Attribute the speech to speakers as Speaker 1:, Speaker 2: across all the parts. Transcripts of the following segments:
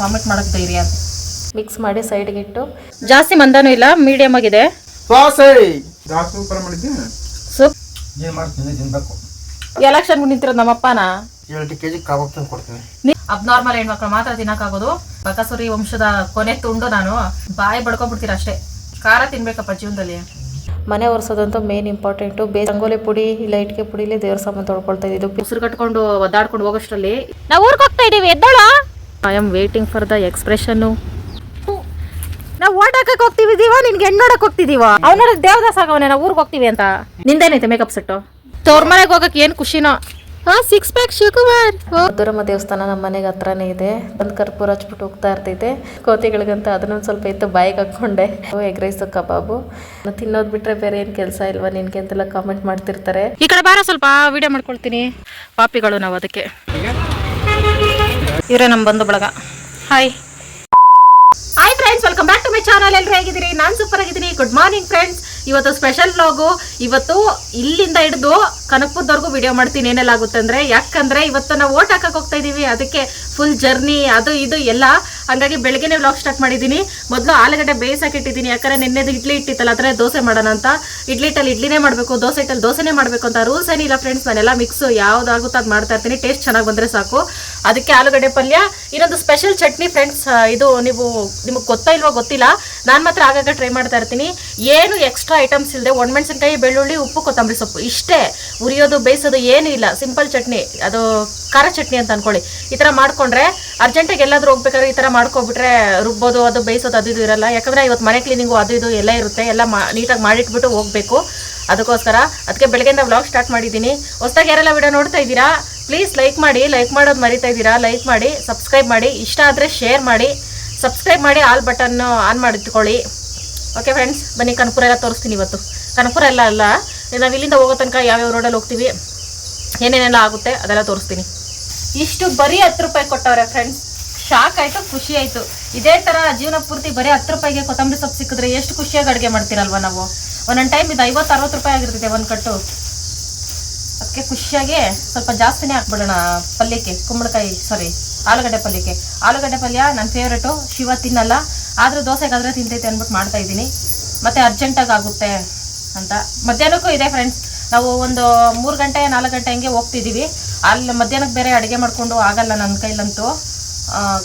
Speaker 1: Vomit ಮಾಡಕ್ ಧೈರ್ಯ mix ಮಾಡಿ ಸೈಡ್ಗೆ ಇಟ್ಟು. ಜಾಸ್ತಿ ಮಂದನೂ ಇಲ್ಲ ಮೀಡಿಯಮ್ ಆಗಿದೆ. ಸೂಪ್
Speaker 2: ಏನು ಮಾಡ್ತೀನಿ ತಿನ್ಬೇಕು.
Speaker 1: ಎಲೆಕ್ಷನ್ ನಿಂತಿರೋದು ನಮ್ಮಪ್ಪನ?
Speaker 2: ಎರಡು ಕೆ ಜಿ ಕಬಾಬ್ ತಂದು ಕೊಡ್ತೀನಿ.
Speaker 1: ಅಬ್ನಾರ್ಮಲ್ ಹೆಣ್ಮಕ್ಳು ಮಾತ್ರ ತಿನ್ನಕ್ಕಾಗೋದು. ಬಕಸುರಿ ವಂಶದ ಕೊನೆ ತುಂಡು ನಾನು. ಬಾಯಿ ಬಡ್ಕೊಂಡ್ಬಿಡ್ತೀರ ಅಷ್ಟೇ. ಖಾರ ತಿನ್ಬೇಕಪ್ಪ ಜೀವನದಲ್ಲಿ. ಮನೆ ಒರೆಸೋದಂತೂ ಮೇನ್ ಇಂಪಾರ್ಟೆಂಟು ಬೇ ರಂಗೋಲಿ ಪುಡಿ ಇಲ್ಲ ಇಟ್ಕೆ ಪುಡಿಲಿ ದೇವ್ರ ಸಾಮಾನು ತೊಳ್ಕೊಳ್ತಾ ಇದ್ದು ಉಸಿರು ಕಟ್ಕೊಂಡು ಒದ್ದಾಡ್ಕೊಂಡು ಹೋಗೋಷ್ಟರಲ್ಲಿ ನಾವು ಊರಿಗೆ ಹೋಗ್ತಾ ಇದೀವಿ ಎದ್ದೋಳ? I am waiting for the expression ನಾವು ಓಟ್ ಹಾಕಕ್ ಹೋಗ್ತೀವಿ ದೀವ ನಿನ್ಗೆ ಹೆಣ್ಣು ನೋಡಕ್ ಹೋಗ್ತಿದೀವ. ಅವನ ದೇವದಾಸ್ ಆಗವನೆ ನಾವು ಊರಿಗೆ ಹೋಗ್ತೀವಿ ಅಂತ. ನಿಂದೇನೈತೆ ಮೇಕಪ್ ಸೆಟ್ಟು ತೋರ್ ಮನೆಗೆ ಹೋಗಕ್ ಏನ್ ಖುಷಿನೋ? ಹಾ ಸಿಕ್ಸ್ ಪ್ಯಾಕ್ ಶಿವಕುಮಾರ್ ದುರಮ್ಮ ದೇವಸ್ಥಾನ ನಮ್ಮ ಮನೆಗೆ ಹತ್ರನೇ ಇದೆ. ಒಂದು ಕರ್ಪೂರ ಹಚ್ಬಿಟ್ಟು ಹೋಗ್ತಾ ಇರ್ತೈತೆ. ಕೋತಿಗಳಿಗಂತ ಅದನ್ನೊಂದು ಸ್ವಲ್ಪ ಇತ್ತು ಬಾಯಿಗೆ ಹಾಕ್ಕೊಂಡೆ. ಎಗ್ ರೈಸ್ ಕಬಾಬು. ತಿನ್ನೋದು ಬಿಟ್ರೆ ಬೇರೆ ಏನು ಕೆಲಸ ಇಲ್ವಾ ನಿನ್ಗೆ ಅಂತೆಲ್ಲ ಕಾಮೆಂಟ್ ಮಾಡ್ತಿರ್ತಾರೆ. ಈ ಕಡೆ ಬಾರ ಸ್ವಲ್ಪ ವಿಡಿಯೋ ಮಾಡ್ಕೊಳ್ತೀನಿ. ಪಾಪಿಗಳು ನಾವು ಅದಕ್ಕೆ. ಇವರೇ ನಮ್ಮ ಬಂಧು ಬಳಗ. Hi hi friends welcome back to my channel ಎಲ್ಲರೂ ಹೇಗಿದ್ದೀರಿ? ನಾನು ಸೂಪರ್ ಆಗಿದ್ದೀನಿ. ಗುಡ್ ಮಾರ್ನಿಂಗ್ ಫ್ರೆಂಡ್ಸ್ ಇವತ್ತು ಸ್ಪೆಷಲ್ ವ್ಲಾಗು ಇವತ್ತು ಇಲ್ಲಿಂದ ಹಿಡಿದು ಕನಕಪುರದವರೆಗೂ ವಿಡಿಯೋ ಮಾಡ್ತೀನಿ, ಏನೆಲ್ಲ ಆಗುತ್ತೆ ಅಂದ್ರೆ, ಯಾಕಂದ್ರೆ ಇವತ್ತು ನಾವು ಓಟ್ ಹಾಕಕ್ ಹೋಗ್ತಾ ಇದೀವಿ, ಅದಕ್ಕೆ ಫುಲ್ ಜರ್ನಿ ಅದು ಇದು ಎಲ್ಲ. ಹಂಗಾಗಿ ಬೆಳಗ್ಗೆನೆ ವ್ಲಾಗ್ ಸ್ಟಾರ್ಟ್ ಮಾಡಿದ್ದೀನಿ. ಮೊದಲು ಆಲೂಗಡ್ಡೆ ಬೇಯಿಸಾಕಿಟ್ಟಿದ್ದೀನಿ ಯಾಕಂದ್ರೆ ನಿನ್ನೆದು ಇಡ್ಲಿ ಇಟ್ಟಿತ್ತಲ್ಲ ಅದ್ರ ದೋಸೆ ಮಾಡೋಣ ಅಂತ. ಇಡ್ಲಿ ಇಟ್ಟಲ್ಲಿ ಇಡ್ಲಿನೇ ಮಾಡಬೇಕು, ದೋಸೆ ಇಟ್ಟಲ್ಲಿ ದೋಸೆನೇ ಮಾಡಬೇಕು ಅಂತ ರೂಲ್ಸ್ ಏನಿಲ್ಲ ಫ್ರೆಂಡ್ಸ್ ನಾನೆಲ್ಲ ಮಿಕ್ಸ್ ಯಾವ್ದಾಗುತ್ತೆ ಅದು ಮಾಡ್ತಾ ಇರ್ತೀನಿ ಟೇಸ್ಟ್ ಚೆನ್ನಾಗಿ ಬಂದ್ರೆ ಸಾಕು. ಅದಕ್ಕೆ ಆಲೂಗಡ್ಡೆ ಪಲ್ಯ, ಇನ್ನೊಂದು ಸ್ಪೆಷಲ್ ಚಟ್ನಿ ಫ್ರೆಂಡ್ಸ್ ಇದು ನೀವು, ನಿಮಗೆ ಗೊತ್ತಾ ಇಲ್ವೋ ಗೊತ್ತಿಲ್ಲ. ನಾನು ಮಾತ್ರ ಆಗಾಗ ಟ್ರೈ ಮಾಡ್ತಾ ಇರ್ತೀನಿ. ಏನು ಎಕ್ಸ್ಟ್ರಾ ಐಟಮ್ಸ್ ಇಲ್ಲದೆ ಒಣಮೆಣಸಿನ್ಕಾಯಿ ಬೆಳ್ಳುಳ್ಳಿ, ಉಪ್ಪು, ಕೊತ್ತಂಬರಿ ಸೊಪ್ಪು. ಇಷ್ಟೇ. ಉರಿಯೋದು, ಬೇಯಿಸೋದು ಏನೂ ಇಲ್ಲ. ಸಿಂಪಲ್ ಚಟ್ನಿ. ಅದು ಖಾರ ಚಟ್ನಿ ಅಂತ ಅನ್ಕೊಳ್ಳಿ. ಈ ಥರ ಮಾಡಿಕೊಂಡ್ರೆ ಅರ್ಜೆಂಟಾಗಿ ಎಲ್ಲಾದರೂ ಹೋಗ್ಬೇಕಾದ್ರೆ ಈ ಥರ ಮಾಡ್ಕೊಬಿಟ್ರೆ ರುಬ್ಬೋದು, ಅದು ಬೇಯಿಸೋದು, ಅದು ಇದು ಇರಲ್ಲ. ಯಾಕಂದರೆ ಇವತ್ತು ಮನೆ ಕ್ಲೀನಿಂಗು ಅದು ಇದು ಎಲ್ಲ ಇರುತ್ತೆ. ಎಲ್ಲ ಮಾ ನೀಟಾಗಿ ಮಾಡಿಟ್ಬಿಟ್ಟು ಹೋಗಬೇಕು. ಅದಕ್ಕೋಸ್ಕರ ಅದಕ್ಕೆ ಬೆಳಗ್ಗೆಯಿಂದ ವ್ಲಾಗ್ ಸ್ಟಾರ್ಟ್ ಮಾಡಿದ್ದೀನಿ. ಹೊಸದಾಗಿ ಯಾರೆಲ್ಲ ವಿಡಿಯೋ ನೋಡ್ತಾ ಇದ್ದೀರಾ ಪ್ಲೀಸ್ ಲೈಕ್ ಮಾಡಿ ಲೈಕ್ ಮಾಡೋದು ಮರಿತಾ ಇದ್ದೀರಾ ಲೈಕ್ ಮಾಡಿ ಸಬ್ಸ್ಕ್ರೈಬ್ ಮಾಡಿ. ಇಷ್ಟ ಆದರೆ ಶೇರ್ ಮಾಡಿ. ಸಬ್ಸ್ಕ್ರೈಬ್ ಮಾಡಿ ಆಲ್ ಬಟನ್ನು ಆನ್ ಮಾಡಿಟ್ಕೊಳ್ಳಿ. ಓಕೆ ಫ್ರೆಂಡ್ಸ್ ಬನ್ನಿ ಕನಪುರ ಎಲ್ಲ ತೋರಿಸ್ತೀನಿ ಇವತ್ತು. ಕನಪುರ ಎಲ್ಲ ಅಲ್ಲ. ನಾವು ಇಲ್ಲಿಂದ ಹೋಗೋ ತನಕ ಯಾವ್ಯಾವ ರೋಡಲ್ಲಿ ಹೋಗ್ತೀವಿ, ಏನೇನೆಲ್ಲ ಆಗುತ್ತೆ ಅದೆಲ್ಲ ತೋರಿಸ್ತೀನಿ. ಇಷ್ಟು ಬರೀ ಹತ್ತು ರೂಪಾಯಿ ಕೊಟ್ಟವ್ರೆ ಫ್ರೆಂಡ್ಸ್ ಶಾಕ್ ಆಯಿತು, ಖುಷಿ ಆಯ್ತು. ಇದೇ ತರ ಜೀವನ ಪೂರ್ತಿ ಬರೀ ಹತ್ತು ರೂಪಾಯಿಗೆ ಕೊತ್ತಂಬರಿ ಸೊಪ್ಪು ಸಿಕ್ಕಿದ್ರೆ ಎಷ್ಟು ಖುಷಿಯಾಗಿ ಅಡುಗೆ ಮಾಡ್ತೀರಲ್ವ ನಾವು? ಒಂದೊಂದು ಟೈಮ್ ಇದು ಐವತ್ತು, ಅರವತ್ತು ರೂಪಾಯಿ ಆಗಿರ್ತೈತೆ ಒಂದು ಕಟ್ಟು. ಅದಕ್ಕೆ ಖುಷಿಯಾಗಿ ಸ್ವಲ್ಪ ಜಾಸ್ತಿನೇ ಹಾಕ್ಬಿಡೋಣ ಪಲ್ಯಕ್ಕೆ, ಕುಂಬಳಕಾಯಿ ಸಾರಿ ಆಲೂಗಡ್ಡೆ ಪಲ್ಯಕ್ಕೆ. ಆಲೂಗಡ್ಡೆ ಪಲ್ಯ ನನ್ನ ಫೇವ್ರೇಟು ಶಿವ ತಿನ್ನಲ್ಲ. ಆದರೂ ದೋಸೆಗಾದರೆ ತಿಂತೈತೆ ಅಂದ್ಬಿಟ್ಟು ಮಾಡ್ತಾ ಇದ್ದೀನಿ. ಮತ್ತೆ ಅರ್ಜೆಂಟಾಗಿ ಆಗುತ್ತೆ ಅಂತ. ಮಧ್ಯಾಹ್ನಕ್ಕೂ ಇದೆ ಫ್ರೆಂಡ್ಸ್ ನಾವು ಒಂದು ಮೂರು ಗಂಟೆ, ನಾಲ್ಕು ಗಂಟೆ ಹಂಗೆ ಹೋಗ್ತಿದ್ದೀವಿ. ಅಲ್ಲಿ ಮಧ್ಯಾಹ್ನಕ್ಕೆ ಬೇರೆ ಅಡುಗೆ ಮಾಡಿಕೊಂಡು ಆಗಲ್ಲ ನನ್ನ ಕೈಲಂತೂ.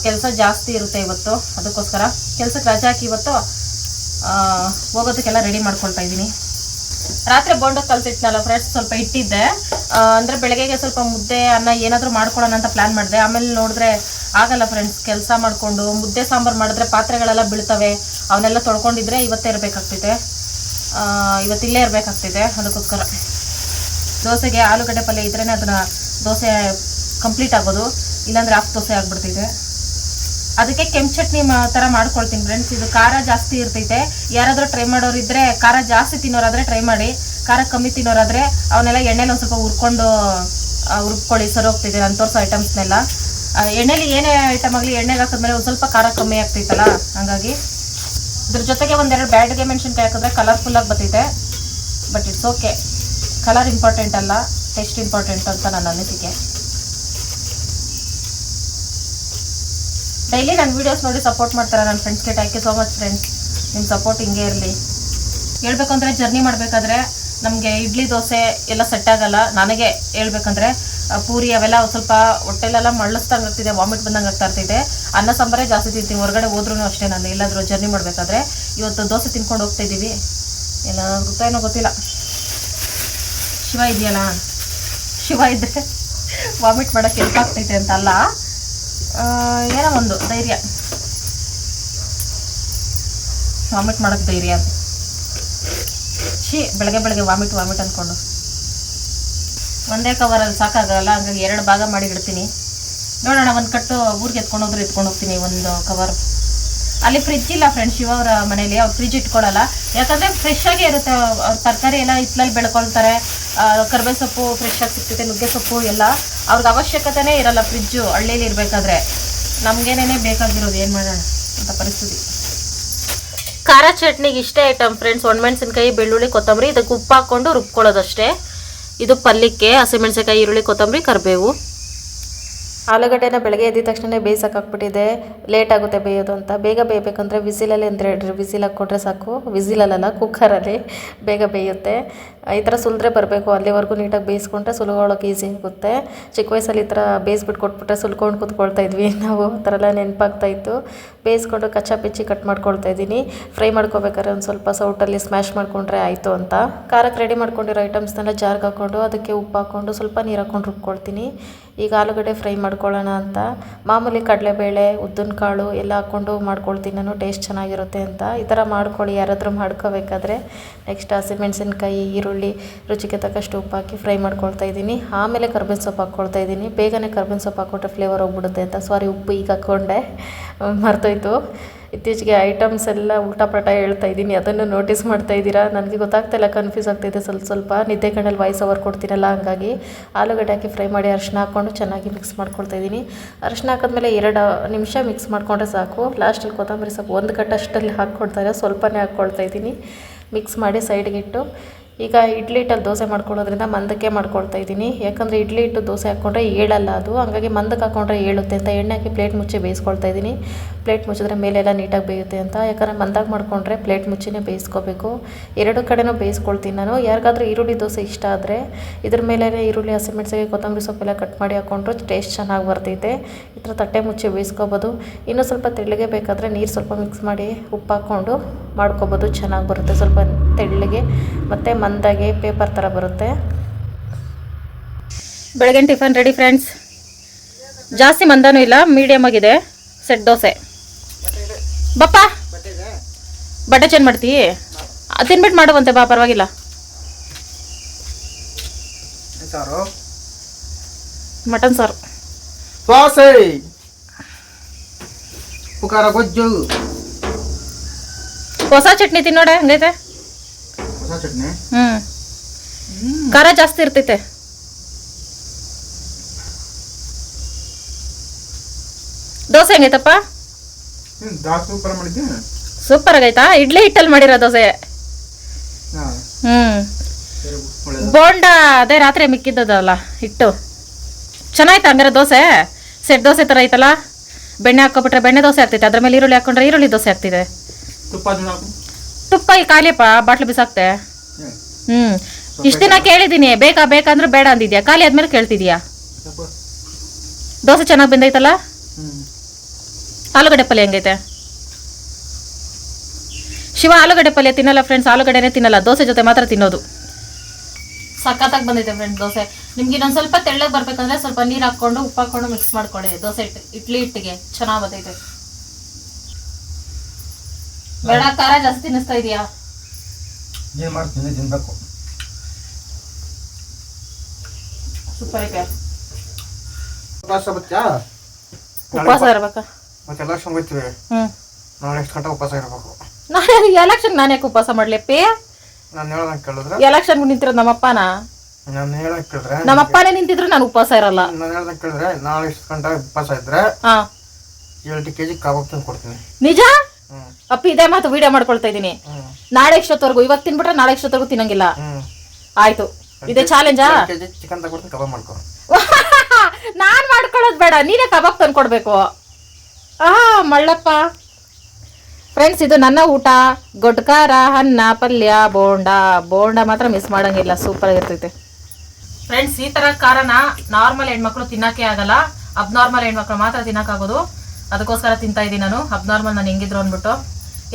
Speaker 1: ಕೆಲಸ ಜಾಸ್ತಿ ಇರುತ್ತೆ ಇವತ್ತು. ಅದಕ್ಕೋಸ್ಕರ ಕೆಲಸಕ್ಕೆ ರಜೆ ಹಾಕಿ ಇವತ್ತು ಹೋಗೋದಕ್ಕೆಲ್ಲ ರೆಡಿ ಮಾಡ್ಕೊಳ್ತಾ ಇದ್ದೀನಿ. ರಾತ್ರಿ ಬೋಂಡ ಕಲ್ಸಿಟ್ನಲ್ಲ ಫ್ರೆಂಡ್ಸ್ ಸ್ವಲ್ಪ ಇಟ್ಟಿದ್ದೆ. ಅಂದ್ರೆ ಬೆಳಗ್ಗೆಗೆ ಸ್ವಲ್ಪ ಮುದ್ದೆ, ಅನ್ನ ಏನಾದರೂ ಮಾಡ್ಕೊಳ್ಳೋಣ ಅಂತ ಪ್ಲ್ಯಾನ್ ಮಾಡಿದೆ. ಆಮೇಲೆ ನೋಡಿದ್ರೆ ಆಗಲ್ಲ ಫ್ರೆಂಡ್ಸ್ ಕೆಲಸ ಮಾಡಿಕೊಂಡು ಮುದ್ದೆ ಸಾಂಬಾರು ಮಾಡಿದ್ರೆ ಪಾತ್ರೆಗಳೆಲ್ಲ ಬೀಳ್ತವೆ. ಅವನ್ನೆಲ್ಲ ತೊಳ್ಕೊಂಡಿದ್ರೆ ಇವತ್ತೇ ಇರಬೇಕಾಗ್ತೈತೆ. ಇವತ್ತಿಲ್ಲೇ ಇರಬೇಕಾಗ್ತಿದೆ ಅದಕ್ಕೋಸ್ಕರ ದೋಸೆಗೆ ಆಲೂಗಡ್ಡೆ ಪಲ್ಯ ಇದ್ರೇ ಅದನ್ನು ದೋಸೆ ಕಂಪ್ಲೀಟ್ ಆಗೋದು. ಇಲ್ಲಾಂದರೆ ಹಾಫ್ ದೋಸೆ ಆಗಿಬಿಡ್ತಿದೆ ಅದಕ್ಕೆ ಕೆಂಪು ಚಟ್ನಿ ಥರ ಮಾಡ್ಕೊಳ್ತೀನಿ ಫ್ರೆಂಡ್ಸ್ ಇದು ಖಾರ ಜಾಸ್ತಿ ಇರ್ತೈತೆ. ಯಾರಾದರೂ ಟ್ರೈ ಮಾಡೋರು ಇದ್ದರೆ ಖಾರ ಜಾಸ್ತಿ ತಿನ್ನೋರಾದರೆ ಟ್ರೈ ಮಾಡಿ. ಖಾರ ಕಮ್ಮಿ ತಿನ್ನೋರಾದರೆ ಅವನ್ನೆಲ್ಲ ಎಣ್ಣೆಲಿ ಒಂದು ಸ್ವಲ್ಪ ಹುರ್ಕೊಂಡು ಹುರ್ಕೊಳ್ಳಿ. ಸರಿ ಹೋಗ್ತಿದೆ ನಾನು ತೋರಿಸೋ ಐಟಮ್ಸ್ನೆಲ್ಲ ಎಣ್ಣೆಲಿ ಏನೇ ಐಟಮ್ ಆಗಲಿ ಎಣ್ಣೆಗೆ ಹಾಕಿದ್ಮೇಲೆ ಒಂದು ಸ್ವಲ್ಪ ಖಾರ ಕಮ್ಮಿ ಆಗ್ತೈತಲ್ಲ, ಹಂಗಾಗಿ. ಇದ್ರ ಜೊತೆಗೆ ಒಂದೆರಡು ಬ್ಯಾಡ್ಗೆ ಮೆಣಸಿನ್ಕಾಯಿ ಹಾಕಿದ್ರೆ ಕಲರ್ಫುಲ್ಲಾಗಿ ಬರ್ತೈತೆ. But it's okay colour important ಅಲ್ಲ ಟೇಸ್ಟ್ ಇಂಪಾರ್ಟೆಂಟ್ ಅಂತ ನನ್ನ ಅನಿಸಿಕೆ. ಡೈಲಿ ನನ್ನ ವೀಡಿಯೋಸ್ ನೋಡಿ ಸಪೋರ್ಟ್ ಮಾಡ್ತಾರೆ ನನ್ನ ಫ್ರೆಂಡ್ಸ್ಗೆ thank you so much friends ನಿಮ್ಮ ಸಪೋರ್ಟ್ ಹಿಂಗೆ ಇರಲಿ. ಹೇಳ್ಬೇಕು ಅಂದರೆ ಜರ್ನಿ ಮಾಡಬೇಕಾದ್ರೆ ನಮಗೆ ಇಡ್ಲಿ ದೋಸೆ ಎಲ್ಲ ಸೆಟ್ ಆಗಲ್ಲ. ನನಗೆ ಹೇಳ್ಬೇಕಂದ್ರೆ ಪೂರಿ ಅವೆಲ್ಲ ಸ್ವಲ್ಪ ಹೊಟ್ಟೆಲೆಲ್ಲ ಮಳ್ಳಿಸ್ದಂಗೆ ಆಗ್ತಿದೆ ವಾಮಿಟ್ ಬಂದಂಗೆ ಆಗ್ತಾ ಇರ್ತೈತೆ ಅನ್ನ ಸಾಂಬಾರೇ ಜಾಸ್ತಿ ತಿಂತೀನಿ ಹೊರಗಡೆ ಹೋದ್ರೂ ಅಷ್ಟೇ ನಾನು ಎಲ್ಲಾದರೂ ಜರ್ನಿ ಮಾಡಬೇಕಾದ್ರೆ. ಇವತ್ತು ದೋಸೆ ತಿನ್ಕೊಂಡು ಹೋಗ್ತಾ ಇದ್ದೀವಿ ಎಲ್ಲ ಗೊತ್ತೇನೋ ಗೊತ್ತಿಲ್ಲ. ಶಿವ ಇದೆಯಲ್ಲ? ಶಿವ ಇದ್ದರೆ ವಾಮಿಟ್ ಮಾಡೋಕ್ಕೆ ಹೆಲ್ಪ್ ಆಗ್ತೈತೆ ಅಂತ ಅಲ್ಲ. ಏನೋ ಒಂದು ಧೈರ್ಯ. ವಾಮಿಟ್ ಮಾಡೋಕ್ಕೆ ಧೈರ್ಯ ಅಂತ. ಛೀ ಬೆಳಗ್ಗೆ ಬೆಳಗ್ಗೆ ವಾಮಿಟ್ ವಾಮಿಟ್ ಅಂದ್ಕೊಂಡು. ಒಂದೇ ಕವರಲ್ಲಿ ಸಾಕಾಗಲ್ಲ, ಹಂಗಾಗಿ ಎರಡು ಭಾಗ ಮಾಡಿ ಇಡ್ತೀನಿ. ನೋಡೋಣ, ಒಂದು ಕಟ್ಟು ಊರಿಗೆ ಎತ್ಕೊಂಡು ಹೋದ್ರೆ ಎತ್ಕೊಂಡು ಹೋಗ್ತೀನಿ ಒಂದು ಕವರ್ ಅಲ್ಲಿ ಫ್ರಿಜ್ ಇಲ್ಲ ಫ್ರೆಂಡ್ಸ್ ಅವರ ಮನೇಲಿ, ಅವ್ರು ಫ್ರಿಜ್ ಇಟ್ಕೊಳ್ಳಲ್ಲ ಯಾಕಂದರೆ ಫ್ರೆಶ್ ಆಗೇ ಇರುತ್ತೆ, ಅವ್ರ ತರಕಾರಿ ಎಲ್ಲ ಹಿತ್ತಲಲ್ಲಿ ಬೆಳ್ಕೊಳ್ತಾರೆ. ಕರ್ಬೇ ಸೊಪ್ಪು ಫ್ರೆಶ್ ಆಗಿ ಸಿಗ್ತೈತೆ, ನುಗ್ಗೆ ಸೊಪ್ಪು ಎಲ್ಲ. ಅವ್ರಿಗೆ ಅವಶ್ಯಕತೆನೇ ಇರಲ್ಲ ಫ್ರಿಜ್ಜು ಹಳ್ಳಿಯಲ್ಲಿ ಇರಬೇಕಾದ್ರೆ. ನಮಗೇನೇ ಬೇಕಾಗಿರೋದು, ಏನು ಮಾಡೋಣ? ಅಂತ ಪರಿಸ್ಥಿತಿ. ಖಾರ ಚಟ್ನಿಗೆ ಇಷ್ಟೇ ಐಟಮ್ ಫ್ರೆಂಡ್ಸ್ ಒಣಮೆಣಸಿನ್ಕಾಯಿ, ಬೆಳ್ಳುಳ್ಳಿ, ಕೊತ್ತಂಬರಿ, ಇದಕ್ಕೆ ಉಪ್ಪು ಹಾಕ್ಕೊಂಡು ರುಬ್ಕೊಳ್ಳೋದಷ್ಟೇ. ಇದು ಪಲ್ಯಕ್ಕೆ ಹಸಿಮೆಣಸಿನ್ಕಾಯಿ, ಈರುಳ್ಳಿ, ಕೊತ್ತಂಬರಿ, ಕರಿಬೇವು.
Speaker 3: ಆಲೂಗಡ್ಡೆನ ಬೆಳಗ್ಗೆ ಎದ್ದ ತಕ್ಷಣ ಬೇಯಿಸಕ್ಕೆ ಹಾಕ್ಬಿಟ್ಟಿದೆ ಲೇಟ್ ಆಗುತ್ತೆ ಬೇಯೋದು ಅಂತ. ಬೇಗ ಬೇಯಬೇಕಂದ್ರೆ ವಿಸಿಲಲ್ಲಿ ಎರಡು ವಿಸಿಲ್ ಹಾಕ್ಕೊಟ್ರೆ ಸಾಕು. ವಿಸಿಲಲ್ಲ ಕುಕ್ಕರಲ್ಲಿ ಬೇಗ ಬೇಯುತ್ತೆ. ಈ ಥರ ಸುಲಿದ್ರೆ ಬರಬೇಕು. ಅಲ್ಲಿವರೆಗೂ ನೀಟಾಗಿ ಬೇಯಿಸ್ಕೊಂಡ್ರೆ ಸುಲ್ಕೊಳ್ಳೋಕೆ ಈಸಿ ಆಗುತ್ತೆ. ಚಿಕ್ಕ ವಯಸ್ಸಲ್ಲಿ ಈ ಥರ ಬೇಯಿಸ್ಬಿಟ್ಟು ಕೊಟ್ಬಿಟ್ರೆ ಸುಲ್ಕೊಂಡು ಕೂತ್ಕೊಳ್ತಾ ಇದ್ವಿ. ನಾವು ಆ ಥರ ಎಲ್ಲ ನೆನಪಾಗ್ತಾ ಇತ್ತು. ಬೇಯಿಸ್ಕೊಂಡು ಕಚ್ಚಾ ಪಿಚ್ಚಿ ಕಟ್ ಮಾಡ್ಕೊಳ್ತಾ ಇದ್ದೀನಿ. ಫ್ರೈ ಮಾಡ್ಕೋಬೇಕಾದ್ರೆ ಒಂದು ಸ್ವಲ್ಪ ಸೌಟಲ್ಲಿ ಸ್ಮ್ಯಾಶ್ ಮಾಡಿಕೊಂಡ್ರೆ ಆಯಿತು ಅಂತ. ಖಾರಕ್ಕೆ ರೆಡಿ ಮಾಡ್ಕೊಂಡಿರೋ ಐಟಮ್ಸ್ನೆಲ್ಲ ಜಾರ್ಗೆ ಹಾಕ್ಕೊಂಡು ಅದಕ್ಕೆ ಉಪ್ಪು ಹಾಕ್ಕೊಂಡು ಸ್ವಲ್ಪ ನೀರು ಹಾಕ್ಕೊಂಡು ರುಬ್ಕೊಳ್ತೀನಿ. ಈಗ ಆಲೂಗಡ್ಡೆ ಫ್ರೈ ಮಾಡ್ಕೊಳ್ಳೋಣ ಅಂತ. ಮಾಮೂಲಿ ಕಡಲೆಬೇಳೆ ಉದ್ದಿನ ಕಾಳು ಎಲ್ಲ ಹಾಕ್ಕೊಂಡು ಮಾಡ್ಕೊಳ್ತೀನಿ ನಾನು ಟೇಸ್ಟ್ ಚೆನ್ನಾಗಿರುತ್ತೆ ಅಂತ. ಈ ಥರ ಮಾಡ್ಕೊಳ್ಳಿ, ಯಾರಾದರೂ ಮಾಡ್ಕೋಬೇಕಾದ್ರೆ. ನೆಕ್ಸ್ಟ್ ಹಸಿಮೆಣ್ಸಿನ್ಕಾಯಿ ಈರುಳ್ಳಿ, ರುಚಿಗೆ ತಕ್ಕಷ್ಟು ಉಪ್ಪು ಹಾಕಿ ಫ್ರೈ ಮಾಡ್ಕೊಳ್ತಾ ಇದ್ದೀನಿ. ಆಮೇಲೆ ಕರ್ಬೇವಿನ ಸೊಪ್ಪು ಹಾಕ್ಕೊಳ್ತಾ ಇದ್ದೀನಿ. ಬೇಗನೆ ಕರ್ಬೇವಿನ ಸೊಪ್ಪು ಹಾಕ್ಕೊಟ್ರೆ ಫ್ಲೇವರ್ ಹೋಗ್ಬಿಡುತ್ತೆ ಅಂತ. ಸಾರಿ ಉಪ್ಪು ಈಗ ಹಾಕ್ಕೊಂಡೆ. ಮರ್ತೋಯ್ತು. ಇತ್ತೀಚೆಗೆ ಐಟಮ್ಸ್ ಎಲ್ಲ ಉಲ್ಟಾ ಪಲ್ಟಾ ಹೇಳ್ತಾ ಇದ್ದೀನಿ. ಅದನ್ನು ನೋಟಿಸ್ ಮಾಡ್ತಾ ಇದ್ದೀರಾ? ನನಗೆ ಗೊತ್ತಾಗ್ತಾಯಿಲ್ಲ ಕನ್ಫ್ಯೂಸ್ ಆಗ್ತಾಯಿದೆ ಸ್ವಲ್ಪ ಸ್ವಲ್ಪ. ನಿದ್ದೆ ಕಣ್ಣಲ್ಲಿ ವಾಯ್ಸ್ ಓವರ್ ಕೊಡ್ತೀನಲ್ಲ ಹಂಗಾಗಿ. ಆಲೂಗಡ್ಡೆ ಹಾಕಿ ಫ್ರೈ ಮಾಡಿ ಅರಶಿನ ಹಾಕ್ಕೊಂಡು ಚೆನ್ನಾಗಿ ಮಿಕ್ಸ್ ಮಾಡ್ಕೊಳ್ತಾ ಇದ್ದೀನಿ. ಅರಶಿನ ಹಾಕಿದ್ಮೇಲೆ ಎರಡು ನಿಮಿಷ ಮಿಕ್ಸ್ ಮಾಡಿಕೊಂಡ್ರೆ ಸಾಕು. ಲಾಸ್ಟಲ್ಲಿ ಕೊತ್ತಂಬರಿ ಸೊಪ್ಪು ಒಂದು ಕಟ್ಟಷ್ಟಲ್ಲಿ ಹಾಕ್ಕೊಳ್ತಾರೆ ಸ್ವಲ್ಪನೇ ಹಾಕ್ಕೊಳ್ತಾ ಇದ್ದೀನಿ. ಮಿಕ್ಸ್ ಮಾಡಿ ಸೈಡ್ಗೆ ಇಟ್ಟು. ಈಗ ಇಡ್ಲಿ ಹಿಟ್ಟಲ್ಲಿ ದೋಸೆ ಮಾಡ್ಕೊಳ್ಳೋದ್ರಿಂದ ಮಂದಕ್ಕೆ ಮಾಡ್ಕೊಳ್ತಾ ಇದ್ದೀನಿ. ಯಾಕಂದರೆ ಇಡ್ಲಿ ಹಿಟ್ಟು ದೋಸೆ ಹಾಕ್ಕೊಂಡ್ರೆ ಏಳಲ್ಲ ಅದು. ಹಂಗಾಗಿ ಮಂದಕ್ಕೆ ಹಾಕ್ಕೊಂಡ್ರೆ ಏಳುತ್ತೆ ಅಂತ ಎಣ್ಣೆ ಹಾಕಿ ಪ್ಲೇಟ್ ಮುಚ್ಚಿ ಬೇಯಿಸ್ಕೊಳ್ತಾ ಇದ್ದೀನಿ. ಪ್ಲೇಟ್ ಮುಚ್ಚಿದ್ರೆ ಮೇಲೆಲ್ಲ ನೀಟಾಗಿ ಬೇಯುತ್ತೆ ಅಂತ. ಯಾಕಂದರೆ ಮಂದಾಗಿ ಮಾಡಿಕೊಂಡ್ರೆ ಪ್ಲೇಟ್ ಮುಚ್ಚಿನೇ ಬೇಯಿಸ್ಕೋಬೇಕು. ಎರಡು ಕಡೆನೂ ಬೇಯಿಸ್ಕೊಳ್ತೀನಿ ನಾನು. ಯಾರಿಗಾದ್ರೂ ಈರುಳ್ಳಿ ದೋಸೆ ಇಷ್ಟ ಆದರೆ ಇದ್ರ ಮೇಲೆ ಈರುಳ್ಳಿ ಹಸಿಮೆಣಸಿಗೆ ಕೊತ್ತಂಬರಿ ಸೊಪ್ಪೆಲ್ಲ ಕಟ್ ಮಾಡಿ ಹಾಕ್ಕೊಂಡ್ರು ಟೇಸ್ಟ್ ಚೆನ್ನಾಗಿ ಬರ್ತೈತೆ. ಈ ಥರ ತಟ್ಟೆ ಮುಚ್ಚಿ ಬೇಯಿಸ್ಕೋಬೋದು. ಇನ್ನೂ ಸ್ವಲ್ಪ ತೆಳ್ಳಗೆ ಬೇಕಾದರೆ ನೀರು ಸ್ವಲ್ಪ ಮಿಕ್ಸ್ ಮಾಡಿ ಉಪ್ಪು ಹಾಕ್ಕೊಂಡು ಮಾಡ್ಕೋಬೋದು. ಚೆನ್ನಾಗಿ ಬರುತ್ತೆ. ಸ್ವಲ್ಪ ತೆಳ್ಳಗೆ ಮತ್ತು ಮಂದಾಗೆ ಪೇಪರ್ ಥರ ಬರುತ್ತೆ.
Speaker 1: ಬೆಳಗಿನ ಟಿಫನ್ ರೆಡಿ ಫ್ರೆಂಡ್ಸ್ ಜಾಸ್ತಿ ಮಂದನೂ ಇಲ್ಲ ಮೀಡಿಯಮ್ ಆಗಿದೆ. ಸೆಟ್ ದೋಸೆ. ಬಪ್ಪ. ಬಟ್ಟೆ ಚೇಂಜ್ ಮಾಡ್ತೀ? ತಿನ್ಬಿಟ್ಟು ಮಾಡುವಂತೆ ಬಾ ಪರವಾಗಿಲ್ಲ. ಮಟನ್ ಸಾರು.
Speaker 2: ಗೊಜ್ಜು.
Speaker 1: ಹೊಸ ಚಟ್ನಿ ತಿನ್ನೋಡೆ ಹಂಗೈತೆ?
Speaker 2: ಹೊಸ ಚಟ್ನಿ?
Speaker 1: ಹ್ಮ್. ಖಾರ ಜಾಸ್ತಿ ಇರ್ತೈತೆ. ದೋಸೆ ಹೆಂಗೈತಪ್ಪ?
Speaker 2: ಸೂಪರ್ ಮಾಡಿದ್ದೆ
Speaker 1: ಸೂಪರ್ ಆಗೈತಾ? ಇಡ್ಲಿ ಹಿಟ್ಟಲ್ಲಿ ಮಾಡಿರೋ ದೋಸೆ. ಹ್ಮ್. ಬೋಂಡ ಅದೇ ರಾತ್ರಿ ಮಿಕ್ಕಿದ್ದದಲ್ಲ ಹಿಟ್ಟು. ಚೆನ್ನಾಯ್ತಾ ಹಂಗಾರೆ ದೋಸೆ? ಸೆಟ್ ದೋಸೆ ಥರ ಐತಲ್ಲ? ಬೆಣ್ಣೆ ಹಾಕೊಬಿಟ್ರೆ ಬೆಣ್ಣೆ ದೋಸೆ ಆಗ್ತೈತೆ ಅದ್ರ ಮೇಲೆ ಈರುಳ್ಳಿ ಹಾಕೊಂಡ್ರೆ ಈರುಳ್ಳಿ ದೋಸೆ ಆಗ್ತಿದೆ
Speaker 2: ತುಪ್ಪ
Speaker 1: ಈ ಖಾಲಿಯಪ್ಪ ಬಾಟ್ಲು ಬಿಸಾಕ್ತೆ.
Speaker 2: ಹ್ಮ್.
Speaker 1: ಇಷ್ಟು ದಿನ ಕೇಳಿದ್ದೀನಿ ಬೇಕಾ ಬೇಕಂದ್ರೆ ಬೇಡ ಅಂದಿದ್ಯಾ? ಖಾಲಿ ಆದ್ಮೇಲೆ ಕೇಳ್ತಿದ್ಯಾ? ದೋಸೆ ಚೆನ್ನಾಗಿ ಬಂದೈತಲ್ಲ? ಆಲೂಗಡ್ಡೆ ಪಲ್ಯ ಹೆಂಗೈತೆ? ಶಿವ ಆಲೂಗಡ್ಡೆ ಪಲ್ಯ ತಿನ್ನಲ್ಲ ಫ್ರೆಂಡ್ಸ್ ಆಲೂಗಡ್ಡೆನೇ ತಿನ್ನಲ್ಲ ದೋಸೆ ಜೊತೆ ಮಾತ್ರ ತಿನ್ನೋದು. ಸಖತ್ತಾಗಿ ಬಂದೈತೆ ಫ್ರೆಂಡ್ಸ್ ದೋಸೆ. ನಿಮ್ಗೆ ಇನ್ನೊಂದು ಸ್ವಲ್ಪ ತೆಳ್ಳಗೆ ಬರ್ಬೇಕಂದ್ರೆ ಸ್ವಲ್ಪ ನೀರು ಹಾಕೊಂಡು ಉಪ್ಪು ಹಾಕೊಂಡು ಮಿಕ್ಸ್ ಮಾಡ್ಕೊಳ್ಳಿ ದೋಸೆ ಹಿಟ್ಟು ಇಡ್ಲಿ ಹಿಟ್ಟಿಗೆ. ಚೆನ್ನಾಗಿ ಬಂದೈತೆ. ಬೇಡ ಖಾರ ಜಾಸ್ತಿ ತಿನ್ನಿಸ್ತಾ ಇದೆಯಾ?
Speaker 2: ಏನು ಮಾಡ್ತೀನಿ ತಿನ್ಬೇಕು.
Speaker 1: ಸೂಪರ್ ಐತೆ.
Speaker 2: ಉಪವಾಸ ಬತ್ತಾ
Speaker 1: ಉಪವಾಸ ಇರ್ಬೇಕಾ?
Speaker 2: ಮತ್ತೆ ಎಲೆಕ್ಷನ್ ಹೋಗ್ತೀವಿ ನಾಳೆ ಎಷ್ಟು ಗಂಟೆ ಉಪವಾಸ ಇರಬೇಕು?
Speaker 1: ನಾನು ಎಲೆಕ್ಷನ್ ನಾನು ಯಾಕೆ ಉಪವಾಸ ಮಾಡ್ಲಿಪ್ಪಿ
Speaker 2: ನಾನು ಹೇಳೋದಂಗೆ ಕೇಳಿದ್ರೆ?
Speaker 1: ಎಲೆಕ್ಷನ್ ನಿಂತಿರೋದು ನಮ್ಮಪ್ಪನ?
Speaker 2: ನಾನು ಹೇಳೋದಂಗೆ ಕೇಳಿದ್ರೆ?
Speaker 1: ನಮ್ಮಪ್ಪನೇ ನಿಂತಿದ್ರು ನಾನು ಉಪವಾಸ ಇರಲ್ಲ.
Speaker 2: ನಾನು ಹೇಳ್ದಂಗೆ ಕೇಳಿದ್ರೆ ನಾಳೆ ಎಷ್ಟು ಗಂಟೆ ಉಪವಾಸ ಇದ್ರೆ
Speaker 1: ಹಾ.
Speaker 2: ಏಳು ಕೆ ಜಿ ಕಬಾಬ್ ತಂದು ಕೊಡ್ತೀನಿ.
Speaker 1: ನಿಜ? ಅಪ್ಪ ಇದೇ ಮಾತು ವಿಡಿಯೋ ಮಾಡ್ಕೊಳ್ತಾ ಇದ್ದೀನಿ. ನಾಳೆ ಎಷ್ಟೊತ್ತವರೆಗೂ? ಇವತ್ತು ತಿನ್ಬಿಟ್ರೆ ನಾಳೆ ಎಷ್ಟೊತ್ತವರೆಗೂ ತಿನ್ನಂಗಿಲ್ಲ. ಆಯ್ತು. ಇದೇ ಚಾಲೆಂಜಾ
Speaker 2: ಚಿಕನ್ ತಗೊಡ್ತೀನಿ ಕಬಾಬ್ ಮಾಡ್ಕೊ.
Speaker 1: ನಾನ್ ಮಾಡ್ಕೊಳ್ಳೋದು ಬೇಡ. ನೀನೇ ಕಬಾಬ್ ತಂದ್ಕೊಡ್ಬೇಕು. ಆ ಮಳ್ಳಪ್ಪ. ಫ್ರೆಂಡ್ಸ್ ಇದು ನನ್ನ ಊಟ. ಗೊಡ್ಕಾರ ಅನ್ನ, ಪಲ್ಯ, ಬೋಂಡ. ಬೋಂಡ ಮಾತ್ರ ಮಿಸ್ ಮಾಡಂಗಿಲ್ಲ. ಸೂಪರ್ ಆಗಿರ್ತೈತೆ. ಫ್ರೆಂಡ್ಸ್ ಈ ತರ ಖಾರನ ನಾರ್ಮಲ್ ಹೆಣ್ಮಕ್ಳು ತಿನ್ನಕ್ಕೆ ಆಗಲ್ಲ. ಅಬ್ನಾರ್ಮಲ್ ಹೆಣ್ಮಕ್ಳು ಮಾತ್ರ ತಿನ್ನಕ್ಕಾಗೋದು. ಅದಕ್ಕೋಸ್ಕರ ತಿಂತಾ ಇದ್ದೀನಿ ನಾನು. ಅಬ್ನಾರ್ಮಲ್ ನಾನು ಹೆಂಗಿದ್ರು ಅಂದ್ಬಿಟ್ಟು.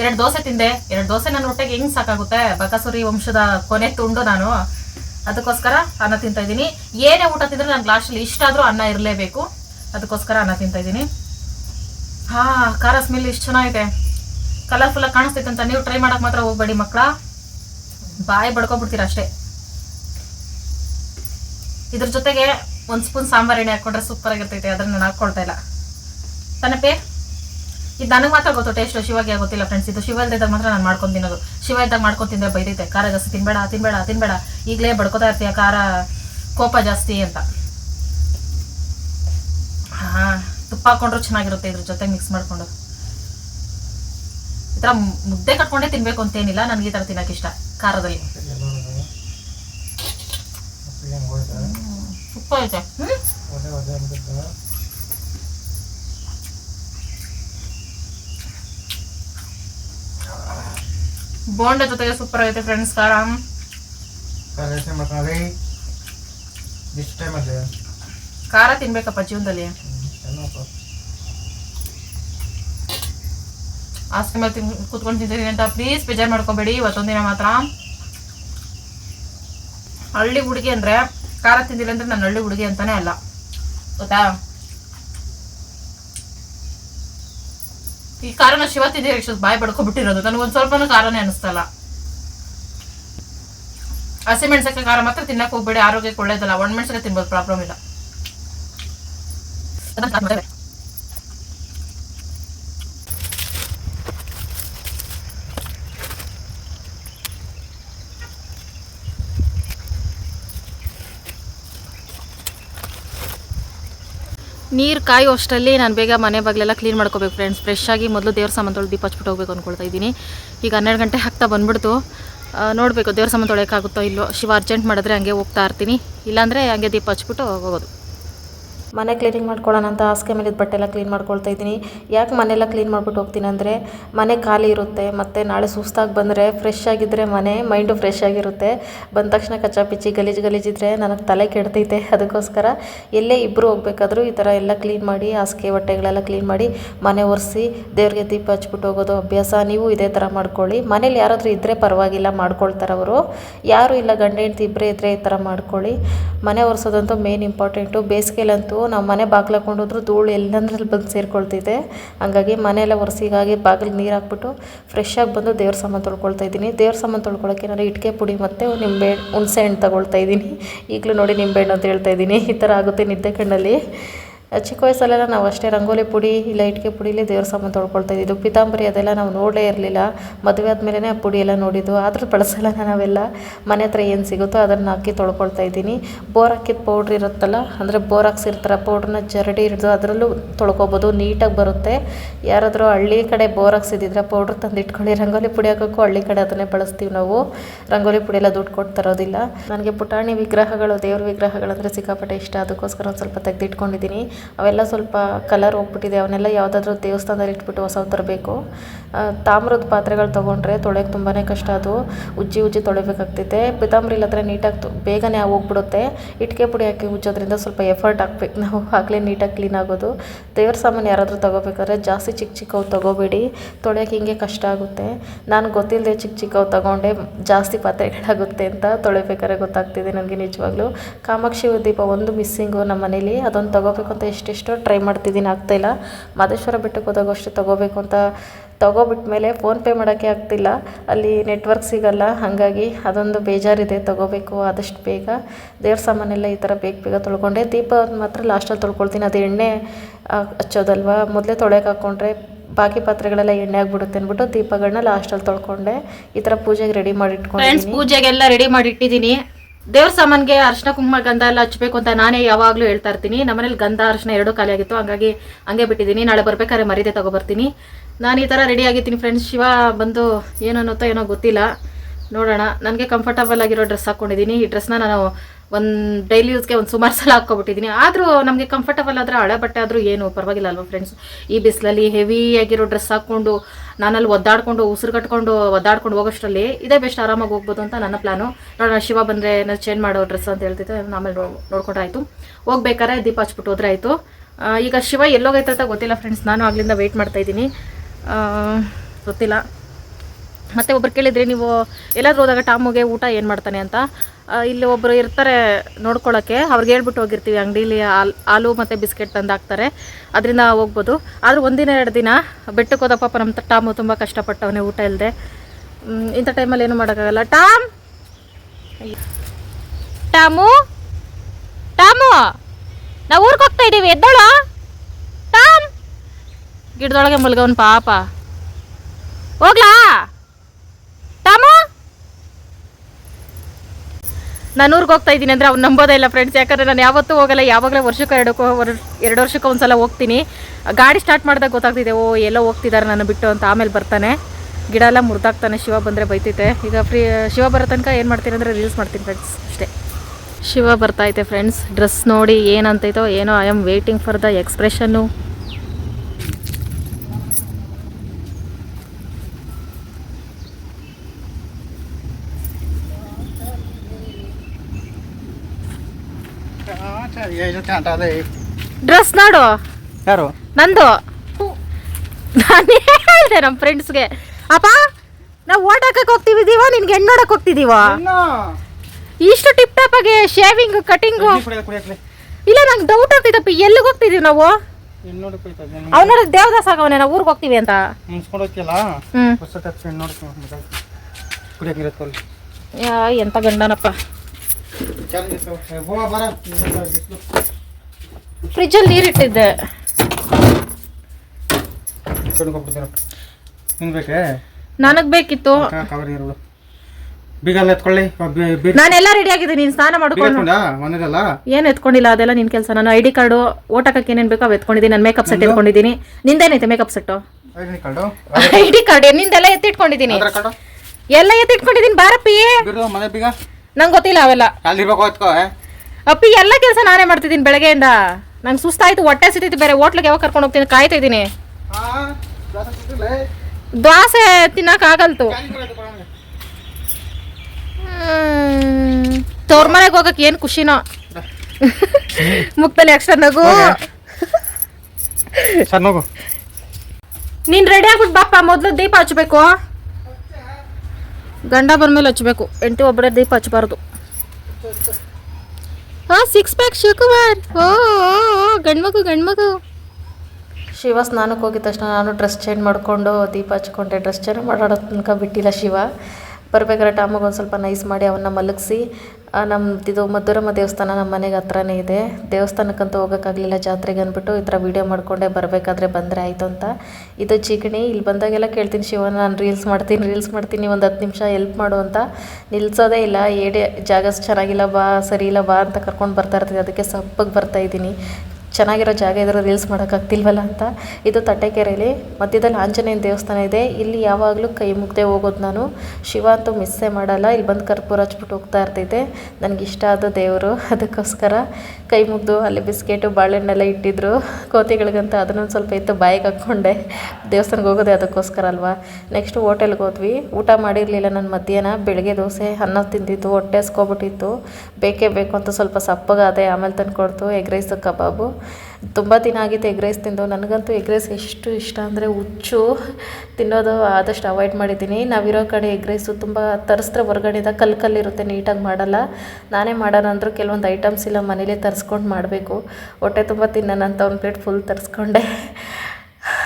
Speaker 1: ಎರಡು ದೋಸೆ ತಿಂದೆ. ಎರಡು ದೋಸೆ ನನ್ನ ಹೊಟ್ಟೆಗೆ ಹೆಂಗ್ ಸಾಕಾಗುತ್ತೆ? ಬಕಸುರಿ ವಂಶದ ಕೊನೆ ತುಂಡು ನಾನು. ಅದಕ್ಕೋಸ್ಕರ ಅನ್ನ ತಿಂತಾ ಇದ್ದೀನಿ. ಏನೇ ಊಟ ತಿಂದ್ರೆ ನನ್ನ ಲಾಸ್ಟಲ್ಲಿ ಇಷ್ಟಾದರೂ ಅನ್ನ ಇರಲೇಬೇಕು. ಅದಕ್ಕೋಸ್ಕರ ಅನ್ನ ತಿಂತಾ ಇದ್ದೀನಿ. ಹಾ, ಖಾರ ಸ್ಮೆಲ್ ಇಷ್ಟು ಚೆನ್ನಾಗಿದೆ ಕಲರ್ಫುಲ್ ಆಗಿ ಕಾಣಿಸ್ತೈತೆ ಅಂತ ನೀವು ಟ್ರೈ ಮಾಡಕ್ ಮಾತ್ರ ಹೋಗ್ಬೇಡಿ ಮಕ್ಕಳ. ಬಾಯಿ ಬಡ್ಕೊಬಿಡ್ತೀರ ಅಷ್ಟೇ. ಇದ್ರ ಜೊತೆಗೆ ಒಂದ್ ಸ್ಪೂನ್ ಸಾಂಬಾರ್ ಎಣ್ಣೆ ಹಾಕೊಂಡ್ರೆ ಸೂಪರ್ ಆಗಿರ್ತೈತೆ ಅದನ್ನ ನಾನು ಹಾಕೊಳ್ತಾ ಇಲ್ಲ. ತನಪೇ, ಇದು ನನಗೆ ಮಾತ್ರ ಗೊತ್ತು ಟೇಸ್ಟ್ ಶಿವಾಗೆ ಗೊತ್ತಿಲ್ಲ ಫ್ರೆಂಡ್ಸ್ ಇದು ಶಿವ ಇದ್ದಾಗ ಮಾತ್ರ ನಾನು ಮಾಡ್ಕೊಂಡು ತಿನ್ನೋದು. ಶಿವ ಇದ್ದಾಗ ಮಾಡ್ಕೊಂಡು ತಿಂದ್ರೆ ಬೈದೈತೆ, ಖಾರ ಜಾಸ್ತಿ ತಿನ್ಬೇಡ ತಿನ್ಬೇಡ ತಿನ್ಬೇಡ. ಈಗಲೇ ಬಡ್ಕೋತಾ ಇರ್ತೀಯ ಖಾರ, ಕೋಪ ಜಾಸ್ತಿ ಅಂತ. ಹಾ. ತುಪ್ಪ ಹಾಕೊಂಡ್ರು ಚೆನ್ನಾಗಿರುತ್ತೆ ಇದ್ರ ಜೊತೆ ಮಿಕ್ಸ್ ಮಾಡ್ಕೊಂಡು. ಈ ಥರ ಮುದ್ದೆ ಕಟ್ಕೊಂಡೇ ತಿನ್ಬೇಕು ಅಂತೇನಿಲ್ಲ ನನಗೆ ಈ ಥರ ತಿನ್ನೋಕೆ ಇಷ್ಟ ಖಾರದಲ್ಲಿ. ತುಪ್ಪ ಐತೆ. ಬೋಂಡ ಜೊತೆಗೆ ಸೂಪರ್ ಆಗೈತೆ ಫ್ರೆಂಡ್ಸ್ ಖಾರ. ಖಾರ ತಿನ್ಬೇಕಪ್ಪ ಜೀವನದಲ್ಲಿ.
Speaker 2: ಏನಪ್ಪ
Speaker 1: ಆಸ್ತಿ ಮೇಲೆ ತಿನ್ ಕುತ್ಕೊಂಡು ತಿಂತಿದ್ದೀನಿ ಅಂತ ಪ್ಲೀಸ್ ಬೇಜಾರು ಮಾಡ್ಕೋಬೇಡಿ. ಇವತ್ತೊಂದಿನ ಮಾತ್ರ. ಹಳ್ಳಿ ಹುಡುಗಿ ಅಂದ್ರೆ ಖಾರ ತಿಂದಿಲ್ಲ ಅಂದ್ರೆ ನಾನು ಹಳ್ಳಿ ಹುಡುಗಿ ಅಂತಲೇ ಅಲ್ಲ. ಗೊತ್ತಾ? ಈ ಖಾರನ ಶಿವ ತಿಂದಿರ ಇಷ್ಟು ಬಾಯಿ ಪಡ್ಕೊಬಿಟ್ಟಿರೋದು. ನನಗೊಂದು ಸ್ವಲ್ಪನೂ ಖಾರನೇ ಅನಿಸ್ತಲ್ಲ ಹಸಿಮೆಣ್ಸಕ್ಕೆ ಖಾರ ಮಾತ್ರ ತಿನ್ನಕ್ಕೆ ಹೋಗ್ಬೇಡಿ. ಆರೋಗ್ಯಕ್ಕೆ ಒಳ್ಳೇದಲ್ಲ. ಒಣಮೆಣ್ಸಕ್ಕೆ ತಿನ್ಬೋದು, ಪ್ರಾಬ್ಲಮ್ ಇಲ್ಲ. ನೀರು ಕಾಯೋ ಅಷ್ಟರಲ್ಲಿ ನಾನು ಬೇಗ ಮನೆ ಬಾಗಿಲೆಲ್ಲ ಕ್ಲೀನ್ ಮಾಡ್ಕೋಬೇಕು ಫ್ರೆಂಡ್ಸ್ ಫ್ರೆಶ್ ಆಗಿ ಮೊದಲು ದೇವ್ರ ಸಾಮಾನು ತೊಳೆದು ದೀಪ ಹಚ್ಬಿಟ್ಟು ಹೋಗ್ಬೇಕು ಅಂದ್ಕೊಳ್ತಾ ಇದ್ದೀನಿ. ಈಗ ಹನ್ನೆರಡು ಗಂಟೆ ಹಾಕ್ತಾ ಬಂದ್ಬಿಡ್ತು. ನೋಡಬೇಕು ದೇವ್ರ ಸಾಮಾನು ತೊಳೆಯೋಕ್ಕಾಗುತ್ತೋ ಇಲ್ಲೋ ಶಿವ ಅರ್ಜೆಂಟ್ ಮಾಡಿದ್ರೆ ಹಂಗೆ ಹೋಗ್ತಾ ಇರ್ತೀನಿ. ಇಲ್ಲಾಂದರೆ ಹಂಗೆ ದೀಪ ಹಚ್ಬಿಟ್ಟು ಹೋಗೋದು.
Speaker 3: ಮನೆ ಕ್ಲೀನಿಂಗ್ ಮಾಡ್ಕೊಳ್ಳೋಣ ಅಂತ ಹಾಸಿಗೆ ಮೇಲಿದ್ದ ಬಟ್ಟೆ ಎಲ್ಲ ಕ್ಲೀನ್ ಮಾಡ್ಕೊಳ್ತಾ ಇದ್ದೀನಿ. ಯಾಕೆ ಮನೆಲ್ಲ ಕ್ಲೀನ್ ಮಾಡ್ಬಿಟ್ಟು ಹೋಗ್ತೀನಿ ಅಂದರೆ ಮನೆ ಖಾಲಿ ಇರುತ್ತೆ, ಮತ್ತು ನಾಳೆ ಸುಸ್ತಾಗಿ ಬಂದರೆ ಫ್ರೆಶ್ ಆಗಿದ್ದರೆ ಮನೆ ಮೈಂಡು ಫ್ರೆಶ್ ಆಗಿರುತ್ತೆ. ಬಂದ ತಕ್ಷಣ ಕಚ್ಚಾ ಪಿಚ್ಚಿ ಗಲೀಜು ಗಲೀಜಿದ್ರೆ ನನಗೆ ತಲೆ ಕೆಡ್ತೈತೆ ಅದಕ್ಕೋಸ್ಕರ. ಎಲ್ಲೇ ಇಬ್ಬರು ಹೋಗ್ಬೇಕಾದ್ರೂ ಈ ಥರ ಎಲ್ಲ ಕ್ಲೀನ್ ಮಾಡಿ, ಹಾಸಿಗೆ ಬಟ್ಟೆಗಳೆಲ್ಲ ಕ್ಲೀನ್ ಮಾಡಿ ಮನೆ ಒರೆಸಿ ದೇವ್ರಿಗೆ ದೀಪ ಹಚ್ಬಿಟ್ಟು ಹೋಗೋದು ಅಭ್ಯಾಸ. ನೀವು ಇದೇ ಥರ ಮಾಡ್ಕೊಳ್ಳಿ. ಮನೇಲಿ ಯಾರಾದರೂ ಇದ್ದರೆ ಪರವಾಗಿಲ್ಲ, ಮಾಡ್ಕೊಳ್ತಾರೆ ಅವರು. ಯಾರು ಇಲ್ಲ ಗಂಡ ಹೆಂಡ್ತಿ ಇಬ್ಬರೇ ಇದ್ದರೆ ಈ ಥರ ಮಾಡ್ಕೊಳ್ಳಿ. ಮನೆ ಒರೆಸೋದಂತೂ ಮೇನ್ ಇಂಪಾರ್ಟೆಂಟು ಬೇಸಿಗೆಲಂತೂ ನಾವು ಮನೆ ಬಾಗಿಲು ಹಾಕೊಂಡೋದ್ರೂ ಧೂಳು ಎಲ್ಲಂದ್ರಲ್ಲಿ ಬಂದು ಸೇರ್ಕೊಳ್ತಿದೆ. ಹಂಗಾಗಿ ಮನೆಯೆಲ್ಲ ಒರೆಸಿಗಾಗಿ ಬಾಗಿಲು ನೀರು ಹಾಕ್ಬಿಟ್ಟು ಫ್ರೆಶ್ ಆಗಿ ಬಂದು ದೇವ್ರ ಸಾಮಾನು ತೊಳ್ಕೊಳ್ತಾ ಇದ್ದೀನಿ. ದೇವ್ರ ಸಾಮಾನು ತೊಳ್ಕೊಳಕ್ಕೆ ನಾನು ಇಟ್ಕೆ ಪುಡಿ ಮತ್ತು ನಿಂಬೆ ಹುಣಸೆ ಹಣ್ಣು ತೊಗೊಳ್ತಾ ಇದ್ದೀನಿ. ಈಗಲೂ ನೋಡಿ ನಿಂಬೆ ಹಣ್ಣು ಅಂತ ಹೇಳ್ತಾ ಇದ್ದೀನಿ. ಈ ಥರ ಆಗುತ್ತೆ ನಿದ್ದೆ ಕಣ್ಣಲ್ಲಿ. ಚಿಕ್ಕ ವಯಸ್ಸಲ್ಲೆಲ್ಲ ನಾವು ಅಷ್ಟೇ ರಂಗೋಲಿ ಪುಡಿ ಇಲ್ಲ ಇಟ್ಟಿಗೆ ಪುಡಿಲಿ ದೇವ್ರ ಸಾಮಾನು ತೊಳ್ಕೊಳ್ತಾ ಇದ್ದಿದ್ದು. ಪಿತಾಂಬರಿ ಅದೆಲ್ಲ ನಾವು ನೋಡೇ ಇರಲಿಲ್ಲ. ಮದುವೆ ಆದಮೇಲೆ ಆ ಪುಡಿ ಎಲ್ಲ ನೋಡಿದ್ದು. ಆದರೂ ಬಳಸಲ್ಲ ನಾವೆಲ್ಲ ಮನೆ ಹತ್ರ ಏನು ಸಿಗುತ್ತೋ ಅದನ್ನು ಹಾಕಿ ತೊಳ್ಕೊಳ್ತಾ ಇದ್ದೀನಿ. ಬೋರ್ ಹಾಕಿದ ಪೌಡ್ರ್ ಇರುತ್ತಲ್ಲ, ಅಂದರೆ ಬೋರ್ ಹಾಕ್ಸಿರ್ತಾರೆ ಪೌಡ್ರನ್ನ ಜರಡಿ ಹಿಡಿದು ಅದರಲ್ಲೂ ತೊಳ್ಕೊಬೋದು. ನೀಟಾಗಿ ಬರುತ್ತೆ. ಯಾರಾದರೂ ಹಳ್ಳಿ ಕಡೆ ಬೋರ್ ಹಾಕ್ಸಿದ್ರೆ ಪೌಡ್ರ್ ತಂದು ಇಟ್ಕೊಳ್ಳಿ ರಂಗೋಲಿ ಪುಡಿ ಹಾಕೋಕ್ಕೂ ಹಳ್ಳಿ ಕಡೆ ಅದನ್ನೇ ಬಳಸ್ತೀವಿ ನಾವು. ರಂಗೋಲಿ ಪುಡಿ ಎಲ್ಲ ದುಡ್ಡು ಕೊಟ್ಟು ತರೋದಿಲ್ಲ. ನನಗೆ ಪುಟಾಣಿ ವಿಗ್ರಹಗಳು, ದೇವ್ರ ವಿಗ್ರಹಗಳಂದರೆ ಸಿಕ್ಕಾಪಟ್ಟೆ ಇಷ್ಟ. ಅದಕ್ಕೋಸ್ಕರ ಒಂದು ಸ್ವಲ್ಪ ತೆಗೆದಿಟ್ಕೊಂಡಿದ್ದೀನಿ. ಅವೆಲ್ಲ ಸ್ವಲ್ಪ ಕಲರ್ ಹೋಗ್ಬಿಟ್ಟಿದೆ, ಅವನ್ನೆಲ್ಲ ಯಾವುದಾದ್ರೂ ದೇವಸ್ಥಾನದಲ್ಲಿ ಇಟ್ಬಿಟ್ಟು ಹೊಸವು ತರಬೇಕು ತಾಮ್ರದ ಪಾತ್ರೆಗಳು ತೊಗೊಂಡ್ರೆ ತೊಳೆಯೋಕ್ಕೆ ತುಂಬಾ ಕಷ್ಟ ಅದು. ಉಜ್ಜಿ ಉಜ್ಜಿ ತೊಳಿಬೇಕಾಗ್ತೈತೆ. ಪಿತಾಂಬರಿ ಇಲ್ಲದ್ರೆ ನೀಟಾಗಿ ಬೇಗನೆ ಹೋಗ್ಬಿಡುತ್ತೆ. ಇಟ್ಕೆ ಪುಡಿ ಹಾಕಿ ಉಜ್ಜೋದ್ರಿಂದ ಸ್ವಲ್ಪ ಎಫರ್ಟ್ ಹಾಕ್ಬೇಕು. ನಾವು ಆಗಲೇ ನೀಟಾಗಿ ಕ್ಲೀನ್ ಆಗೋದು. ದೇವ್ರ ಸಾಮಾನು ಯಾರಾದರೂ ತೊಗೋಬೇಕಾದ್ರೆ ಜಾಸ್ತಿ ಚಿಕ್ಕ ಚಿಕ್ಕವು ತೊಗೋಬೇಡಿ. ತೊಳೆಯೋಕೆ ಹಿಂಗೆ ಕಷ್ಟ ಆಗುತ್ತೆ. ನಾನು ಗೊತ್ತಿಲ್ಲದೆ ಚಿಕ್ಕ ಚಿಕ್ಕವು ತಗೊಂಡೆ, ಜಾಸ್ತಿ ಪಾತ್ರೆಗಳಾಗುತ್ತೆ ಅಂತ ತೊಳೆಬೇಕಾದ್ರೆ ಗೊತ್ತಾಗ್ತಿದೆ ನನಗೆ ನಿಜವಾಗ್ಲೂ. ಕಾಮಾಕ್ಷಿ ದೀಪ ಒಂದು ಮಿಸ್ಸಿಂಗು ನಮ್ಮ ಮನೇಲಿ ಅದೊಂದು ತೊಗೋಬೇಕು ಅಂತ ಎಷ್ಟೆಷ್ಟೋ ಟ್ರೈ ಮಾಡ್ತಿದ್ದೀನಿ ಆಗ್ತಾಯಿಲ್ಲ ಮಾದೇಶ್ವರ ಬೆಟ್ಟಕ್ಕೆ ಹೋದಾಗ ಅಷ್ಟೇ ತೊಗೋಬೇಕು ಅಂತ ತೊಗೊಬಿಟ್ಮೇಲೆ ಫೋನ್ಪೇ ಮಾಡೋಕ್ಕೆ ಆಗ್ತಿಲ್ಲ. ಅಲ್ಲಿ ನೆಟ್ವರ್ಕ್ ಸಿಗಲ್ಲ, ಹಾಗಾಗಿ ಅದೊಂದು ಬೇಜಾರಿದೆ, ತೊಗೋಬೇಕು ಆದಷ್ಟು ಬೇಗ. ದೇವ್ರ ಸಾಮಾನೆಲ್ಲ ಈ ಥರ ಬೇಗ ಬೇಗ ತೊಳ್ಕೊಂಡೆ. ದೀಪ ಮಾತ್ರ ಲಾಸ್ಟಲ್ಲಿ ತೊಳ್ಕೊಳ್ತೀನಿ. ಅದು ಎಣ್ಣೆ ಹಚ್ಚೋದಲ್ವ? ಮೊದಲೇ ತೊಳೆಯೋಕೆ ಹಾಕ್ಕೊಂಡ್ರೆ ಬಾಕಿ ಪಾತ್ರೆಗಳೆಲ್ಲ ಎಣ್ಣೆ ಆಗಿಬಿಡುತ್ತೆ ಅಂದ್ಬಿಟ್ಟು ದೀಪಗಳನ್ನ ಲಾಸ್ಟಲ್ಲಿ ತೊಳ್ಕೊಂಡೆ. ಈ ಥರ ಪೂಜೆಗೆ ರೆಡಿ ಮಾಡಿ
Speaker 1: ಫ್ರೆಂಡ್ಸ್
Speaker 3: ಇಟ್ಕೊಂಡಿದ್ದೀನಿ
Speaker 1: ಪೂಜೆಗೆಲ್ಲ ರೆಡಿ ಮಾಡಿ ಇಟ್ಟಿದ್ದೀನಿ ದೇವ್ರ ಸಾಮಾನ್ಗೆ ಅರ್ಶಿನ ಕುಂಕುಮ, ಗಂಧ ಎಲ್ಲ ಹಚ್ಬೇಕು ಅಂತ ನಾನೇ ಯಾವಾಗಲೂ ಹೇಳ್ತಾ ಇರ್ತೀನಿ. ನಮ್ಮನೇಲಿ ಗಂಧ, ಅರ್ಶಿನ ಎರಡೂ ಖಾಲಿ ಆಗಿತ್ತು. ಹಂಗಾಗಿ ಹಂಗೆ ಬಿಟ್ಟಿದ್ದೀನಿ. ನಾಳೆ ಬರ್ಬೇಕಾದ್ರೆ ಮರೀದೆ ತಗೊಬರ್ತೀನಿ. ನಾನು ಈ ಥರ ರೆಡಿ ಆಗಿದ್ದೀನಿ ಫ್ರೆಂಡ್ಸ್ ಶಿವ ಬಂದು ಏನು ಏನೋ ಗೊತ್ತಿಲ್ಲ. ನೋಡೋಣ. ನನಗೆ ಕಂಫರ್ಟಬಲ್ ಆಗಿರೋ ಡ್ರೆಸ್ ಹಾಕ್ಕೊಂಡಿದ್ದೀನಿ ಈ ಡ್ರೆಸ್ನ ನಾನು ಒಂದು ಡೈಲಿ ಯೂಸ್ಗೆ ಒಂದು ಸುಮಾರು ಸಲ ಹಾಕ್ಕೊಬಿಟ್ಟಿದ್ದೀನಿ ಆದರೂ ನಮಗೆ ಕಂಫರ್ಟಬಲ್ ಆದರೆ ಹಳೆ ಬಟ್ಟೆ ಆದರೂ ಏನು ಪರವಾಗಿಲ್ಲ ಅಲ್ವಾ ಫ್ರೆಂಡ್ಸ್ ಈ ಬಿಸಿಲಲ್ಲಿ ಹೆವಿ ಆಗಿರೋ ಡ್ರೆಸ್ ಹಾಕ್ಕೊಂಡು, ನಾನಲ್ಲಿ ಒದ್ದಾಡ್ಕೊಂಡು, ಉಸಿರು ಕಟ್ಕೊಂಡು, ಒದ್ದಾಡ್ಕೊಂಡು ಹೋಗೋಷ್ಟರಲ್ಲಿ ಇದೇ ಬೆಸ್ಟ್ ಆರಾಮಾಗಿ ಹೋಗ್ಬೋದು ಅಂತ ನನ್ನ ಪ್ಲಾನು ನೋಡೋಣ, ಶಿವ ಬಂದರೆ ನಾನು ಚೇಂಜ್ ಮಾಡೋ ಡ್ರೆಸ್ ಅಂತ ಹೇಳ್ತಿದ್ದೆ ಆಮೇಲೆ ನೋ- ನೋಡ್ಕೊಂಡ್ರೆ ಆಯಿತು ಹೋಗ್ಬೇಕಾದ್ರೆ ದೀಪ ಹಚ್ಬಿಟ್ಟು ಹೋದ್ರೆ ಆಯಿತು ಈಗ ಶಿವ ಎಲ್ಲೋಗೈತೆ ಅಂತ ಗೊತ್ತಿಲ್ಲ ಫ್ರೆಂಡ್ಸ್ ನಾನು ಆಗ್ಲಿಂದ ವೆಯ್ಟ್ ಮಾಡ್ತಾ ಇದ್ದೀನಿ. ಗೊತ್ತಿಲ್ಲ. ಮತ್ತೆ ಒಬ್ರು ಕೇಳಿದ್ರೆ ನೀವು ಎಲ್ಲಾದ್ರೂ ಹೋದಾಗ ಟಾಮುಗೆ ಊಟ ಏನು ಮಾಡ್ತಾನೆ ಅಂತ. ಇಲ್ಲಿ ಒಬ್ಬರು ಇರ್ತಾರೆ ನೋಡ್ಕೊಳ್ಳೋಕ್ಕೆ ಅವ್ರಿಗೆ ಹೇಳ್ಬಿಟ್ಟು ಹೋಗಿರ್ತೀವಿ, ಅಂಗಡೀಲಿ ಹಾಲು ಹಾಲು ಮತ್ತು ಬಿಸ್ಕೆಟ್ ತಂದು ಹಾಕ್ತಾರೆ. ಅದರಿಂದ ಹೋಗ್ಬೋದು. ಆದರೂ ಒಂದಿನ, ಎರಡು ದಿನ ಬೆಟ್ಟಕ್ಕೆ ಹೋದ ಪಾಪ ನಮ್ಮ ಟಾಮು ತುಂಬ ಕಷ್ಟಪಟ್ಟವನೇ ಊಟ ಇಲ್ಲದೆ ಇಂಥ ಟೈಮಲ್ಲಿ ಏನು ಮಾಡೋಕ್ಕಾಗಲ್ಲ. ಟಾಮ್ ಟಾಮು ಟಾಮು ನಾವು ಊರಿಗೆ ಹೋಗ್ತಾ ಇದ್ದೀವಿ ಎದ್ದೋಳ. ಟಾಮ್ ಗಿಡದೊಳಗೆ ಮುಲ್ಗವನ್ ಪಾಪ. ಹೋಗ್ಲಾ ಟಾಮು ನಾನು ಊರಿಗೆ ಹೋಗ್ತಾ ಇದ್ದೀನಿ ಅಂದರೆ ಅವ್ನು ನಂಬೋದೇ ಇಲ್ಲ ಫ್ರೆಂಡ್ಸ್ ಯಾಕಂದರೆ ನಾನು ಯಾವತ್ತೂ ಹೋಗಲ್ಲ, ಯಾವಾಗಲೇ ವರ್ಷಕ್ಕೆ ಎರಡು ಎರಡು ವರ್ಷಕ್ಕೆ ಒಂದ್ಸಲ ಹೋಗ್ತೀನಿ. ಗಾಡಿ ಸ್ಟಾರ್ಟ್ ಮಾಡಿದಾಗ ಗೊತ್ತಾಗ್ತಿದೆ, ಓ, ಎಲ್ಲೋ ಹೋಗ್ತಿದ್ದಾರೆ ನಾನು ಬಿಟ್ಟು ಅಂತ. ಆಮೇಲೆ ಬರ್ತಾನೆ. ಗಿಡ ಎಲ್ಲ ಮುರಿದಾಗ್ತಾನೆ. ಶಿವ ಬಂದರೆ ಬೈತೈತೆ. ಈಗ ಫ್ರೀ ಶಿವ ಬರೋ ತನಕ ಏನು ಮಾಡ್ತೀನಿ ಅಂದರೆ ರೀಲ್ಸ್ ಮಾಡ್ತೀನಿ ಫ್ರೆಂಡ್ಸ್ ಅಷ್ಟೇ. ಶಿವ ಬರ್ತೈತೆ ಫ್ರೆಂಡ್ಸ್ ಡ್ರೆಸ್ ನೋಡಿ ಏನಂತೈತೋ ಏನೋ I am waiting for the expression dress ನೋಡು.
Speaker 2: ಯಾರು?
Speaker 1: ನಂದು. ನಾನು ಹೇಳಿದೆ ನಮ್ಮ ಫ್ರೆಂಡ್ಸ್ಗೆ ಅಪ್ಪ ನಾವು ಓಟ್ ಹಾಕಕ್ಕೆ ಹೋಗ್ತಿದ್ದೀವ ನಿನ್ಗೆ ಹೆಣ್ಣು ನೋಡಕ್ ಹೋಗ್ತಿದೀವ? ಇಷ್ಟು ಟಿಪ್ ಟಾಪ್ ಆಗಿ ಶೇವಿಂಗ್ ಕಟಿಂಗ್ ಇಲ್ಲ ನಂಗೆ ಡೌಟ್ ಆಗ್ತಿದಪ್ಪ ಎಲ್ಲಿಗೆ ಹೋಗ್ತಿದೀವಿ ನಾವು? ಅವನೋಡ ದೇವದಾಸ ಆಗವನೇ ನಾವು ಊರಿಗೆ ಹೋಗ್ತೀವಿ ಅಂತ. ಎಂತ ಗಂಡನಪ್ಪ. ಫ್ರಿಜ್ಜಲ್ಲಿ ನೀರಿಟ್ಟಿದ್ದೆ.
Speaker 2: ನನಗೆ ನಿನ್ ಬೇಕೇ
Speaker 1: ನನಗ್ ಬೇಕಿತ್ತು.
Speaker 2: ಕವರ್ ನೀರು ಬೀಗ ಎಲ್ಲ ಎತ್ಕೊಳ್ಳಿ
Speaker 1: ನಾನೆಲ್ಲ ರೆಡಿ ಆಗಿದ್ದೀನಿ. ನೀನು ಸ್ನಾನ ಮಾಡ್ಕೊಂಡು
Speaker 2: ಒಂದೇದಲ್ಲ
Speaker 1: ಏನು ಎತ್ಕೊಂಡಿಲ್ಲ? ಅದೆಲ್ಲ ನಿನ್ ಕೆಲಸ. ನಾನು ಐ ಡಿ ಕಾರ್ಡು ಓಟ್ ಹಾಕಕ್ಕೆ ಏನೇನು ಬೇಕೋ ಅವು ಎತ್ಕೊಂಡಿದ್ದೀನಿ. ನಾನು ಮೇಕಪ್ ಸೆಟ್ ಎತ್ಕೊಂಡಿದ್ದೀನಿ. ನಿಂದೇನೈತೆ makeup set I D card ನಿಂದೆಲ್ಲ ಎತ್ತಿಟ್ಕೊಂಡಿದ್ದೀನಿ. ಎಲ್ಲ ಎತ್ತಿಟ್ಕೊಂಡಿದ್ದೀನಿ. ಬಾರಪ್ಪಿ.
Speaker 2: ಮನೆ ಬೀಗ.
Speaker 1: ನಂಗೆ ಗೊತ್ತಿಲ್ಲ ಅವೆಲ್ಲ. ಅಪ್ಪಿ ಎಲ್ಲ ಕೆಲಸ ನಾನೇ ಮಾಡ್ತಿದ್ದೀನಿ ಬೆಳಗ್ಗೆಯಿಂದ. ನಂಗೆ ಸುಸ್ತಾಯ್ತು ಹೊಟ್ಟೆ ಸಿಟ್ಟಿತ್ತು ಬೇರೆ ಹೋಟ್ಲಿಗೆ ಯಾವಾಗ ಕರ್ಕೊಂಡು ಹೋಗ್ತೀನಿ ಕಾಯ್ತಾ ಇದ್ದೀನಿ. ದೋಸೆ ತಿನ್ನಕ್ ಆಗಲ್ತು. ತವ್ರ ಮನೆಗೆ ಹೋಗಕ್ಕೆ ಏನು ಖುಷಿನೋ. ಮುಕ್ತಲ್ಲಿ ಅಕ್ಷರ ನಗು. ನೀನ್ ರೆಡಿ ಆಗ್ಬಿಟ್ಟು ಬಾಪ್ಪ ಮೊದಲು ದೀಪ ಹಚ್ಬೇಕು. ಗಂಡ ಬಂದ್ಮೇಲೆ ಹಚ್ಚಬೇಕು. ಎಂಟಿ ಒಬ್ಬರೇ ದೀಪ ಹಚ್ಚಬಾರ್ದು. ಹಾ ಸಿಕ್ಸ್ ಪ್ಯಾಕ್ ಶಿವಕುಮಾರ್ ಓ ಗಂಡ್ಮಗು ಗಂಡ್ಮಗು.
Speaker 3: ಶಿವ ಸ್ನಾನಕ್ಕೆ ಹೋಗಿದ ತಕ್ಷಣ ನಾನು ಡ್ರೆಸ್ ಚೇಂಜ್ ಮಾಡಿಕೊಂಡು ದೀಪ ಹಚ್ಕೊಂಡೆ ಡ್ರೆಸ್ ಚೇಂಜ್ ಮಾಡೋ ತನಕ ಬಿಟ್ಟಿಲ್ಲ ಶಿವ. ಬರ್ಬೇಕಾದ್ರೆ ಟಾಮಗೆ ಒಂದು ಸ್ವಲ್ಪ ನೈಸ್ ಮಾಡಿ ಅವನ್ನ ಮಲಗಿಸಿ. ನಮ್ಮದಿದು ಮಧುರಮ್ಮ ದೇವಸ್ಥಾನ ನಮ್ಮ ಮನೆಗೆ ಹತ್ರನೇ ಇದೆ. ದೇವಸ್ಥಾನಕ್ಕಂತೂ ಹೋಗೋಕ್ಕಾಗಲಿಲ್ಲ ಜಾತ್ರೆಗೆ ಅಂದ್ಬಿಟ್ಟು ಈ ಥರ ವೀಡಿಯೋ ಮಾಡಿಕೊಂಡೆ ಬರಬೇಕಾದ್ರೆ ಬಂದರೆ ಆಯಿತು ಅಂತ. ಇದು ಚಿಕಣಿ, ಇಲ್ಲಿ ಬಂದಾಗೆಲ್ಲ ಕೇಳ್ತೀನಿ ಶಿವ, ನಾನು ರೀಲ್ಸ್ ಮಾಡ್ತೀನಿ ರೀಲ್ಸ್ ಮಾಡ್ತೀನಿ, ಒಂದು ಹತ್ತು ನಿಮಿಷ ಎಲ್ಪ್ ಮಾಡು ಅಂತ. ನಿಲ್ಸೋದೇ ಇಲ್ಲ, ಏಡೆ ಜಾಗ ಚೆನ್ನಾಗಿಲ್ಲ, ಬಾ, ಸರಿ ಇಲ್ಲ, ಬಾ ಅಂತ ಕರ್ಕೊಂಡು ಬರ್ತಾ ಇರ್ತೀನಿ. ಅದಕ್ಕೆ ಸಪ್ಪಗೆ ಬರ್ತಾ ಇದ್ದೀನಿ. ಚೆನ್ನಾಗಿರೋ ಜಾಗ ಇದ್ರೆ ರೀಲ್ಸ್ ಮಾಡೋಕ್ಕಾಗ್ತಿಲ್ವಲ್ಲ ಅಂತ. ಇದು ತಟ್ಟೆಕೆರೆಯಲ್ಲಿ ಮಧ್ಯದಲ್ಲಿ ಆಂಜನೇಯನ ದೇವಸ್ಥಾನ ಇದೆ. ಇಲ್ಲಿ ಯಾವಾಗಲೂ ಕೈ ಮುಗ್ದೆ ಹೋಗೋದು ನಾನು. ಶಿವ ಅಂತೂ ಮಿಸ್ಸೇ ಮಾಡಲ್ಲ. ಇಲ್ಲಿ ಬಂದು ಕರ್ಪೂರ ಹಚ್ಬಿಟ್ಟು ಹೋಗ್ತಾ ಇರ್ತಿದ್ದೆ ನನಗೆ ಇಷ್ಟ ಆದ ದೇವರು ಅದಕ್ಕೋಸ್ಕರ. ಕೈ ಮುಗ್ದು ಅಲ್ಲಿ ಬಿಸ್ಕೆಟು, ಬಾಳೆಹಣ್ಣೆಲ್ಲ ಇಟ್ಟಿದ್ರು. ಕೋತಿಗಳಿಗಂತ ಅದನ್ನೊಂದು ಸ್ವಲ್ಪ ಇತ್ತು ಬಾಯಿಗೆ ಹಾಕ್ಕೊಂಡೆ. ದೇವಸ್ಥಾನಕ್ಕೆ ಹೋಗೋದೇ ಅದಕ್ಕೋಸ್ಕರ ಅಲ್ವಾ? ನೆಕ್ಸ್ಟ್ ಹೋಟೆಲ್ಗೆ ಹೋದ್ವಿ. ಊಟ ಮಾಡಿರಲಿಲ್ಲ ನಾನು ಮಧ್ಯಾಹ್ನ. ಬೆಳಗ್ಗೆ ದೋಸೆ, ಅನ್ನ ತಿಂದಿತ್ತು ಹೊಟ್ಟೆ ಹಸ್ಕೊಬಿಟ್ಟಿತ್ತು. ಬೇಕೇ ಬೇಕು ಅಂತ ಸ್ವಲ್ಪ ಸಪ್ಪಗಾದೆ ಆಮೇಲೆ ತಂದು ಕೊಡ್ತು ಎಗ್ ರೈಸ್, ಕಬಾಬು. ತುಂಬ ದಿನ ಆಗಿತ್ತು ಎಗ್ ರೈಸ್ ತಿಂದು. ನನಗಂತೂ ಎಗ್ ರೈಸ್ ಎಷ್ಟು ಇಷ್ಟ ಅಂದರೆ ಹುಚ್ಚು. ತಿನ್ನೋದು ಆದಷ್ಟು ಅವಾಯ್ಡ್ ಮಾಡಿದ್ದೀನಿ. ನಾವಿರೋ ಕಡೆ ಎಗ್ ರೈಸು ತುಂಬ ತರಿಸಿದ್ರೆ ಹೊರ್ಗಡೆಯಿಂದ ಕಲ್ಲು ಕಲ್ಲಿರುತ್ತೆ, ನೀಟಾಗಿ ಮಾಡಲ್ಲ. ನಾನೇ ಮಾಡೋಣ ಅಂದರೂ ಕೆಲವೊಂದು ಐಟಮ್ಸ್ ಇಲ್ಲ ಮನೇಲೇ ತರಿಸ್ಕೊಂಡು ಮಾಡಬೇಕು. ಹೊಟ್ಟೆ ತುಂಬ ತಿನ್ನೋಣ ಅಂತ ಒಂದು ಪ್ಲೇಟ್ ಫುಲ್ ತರಿಸ್ಕೊಂಡೆ.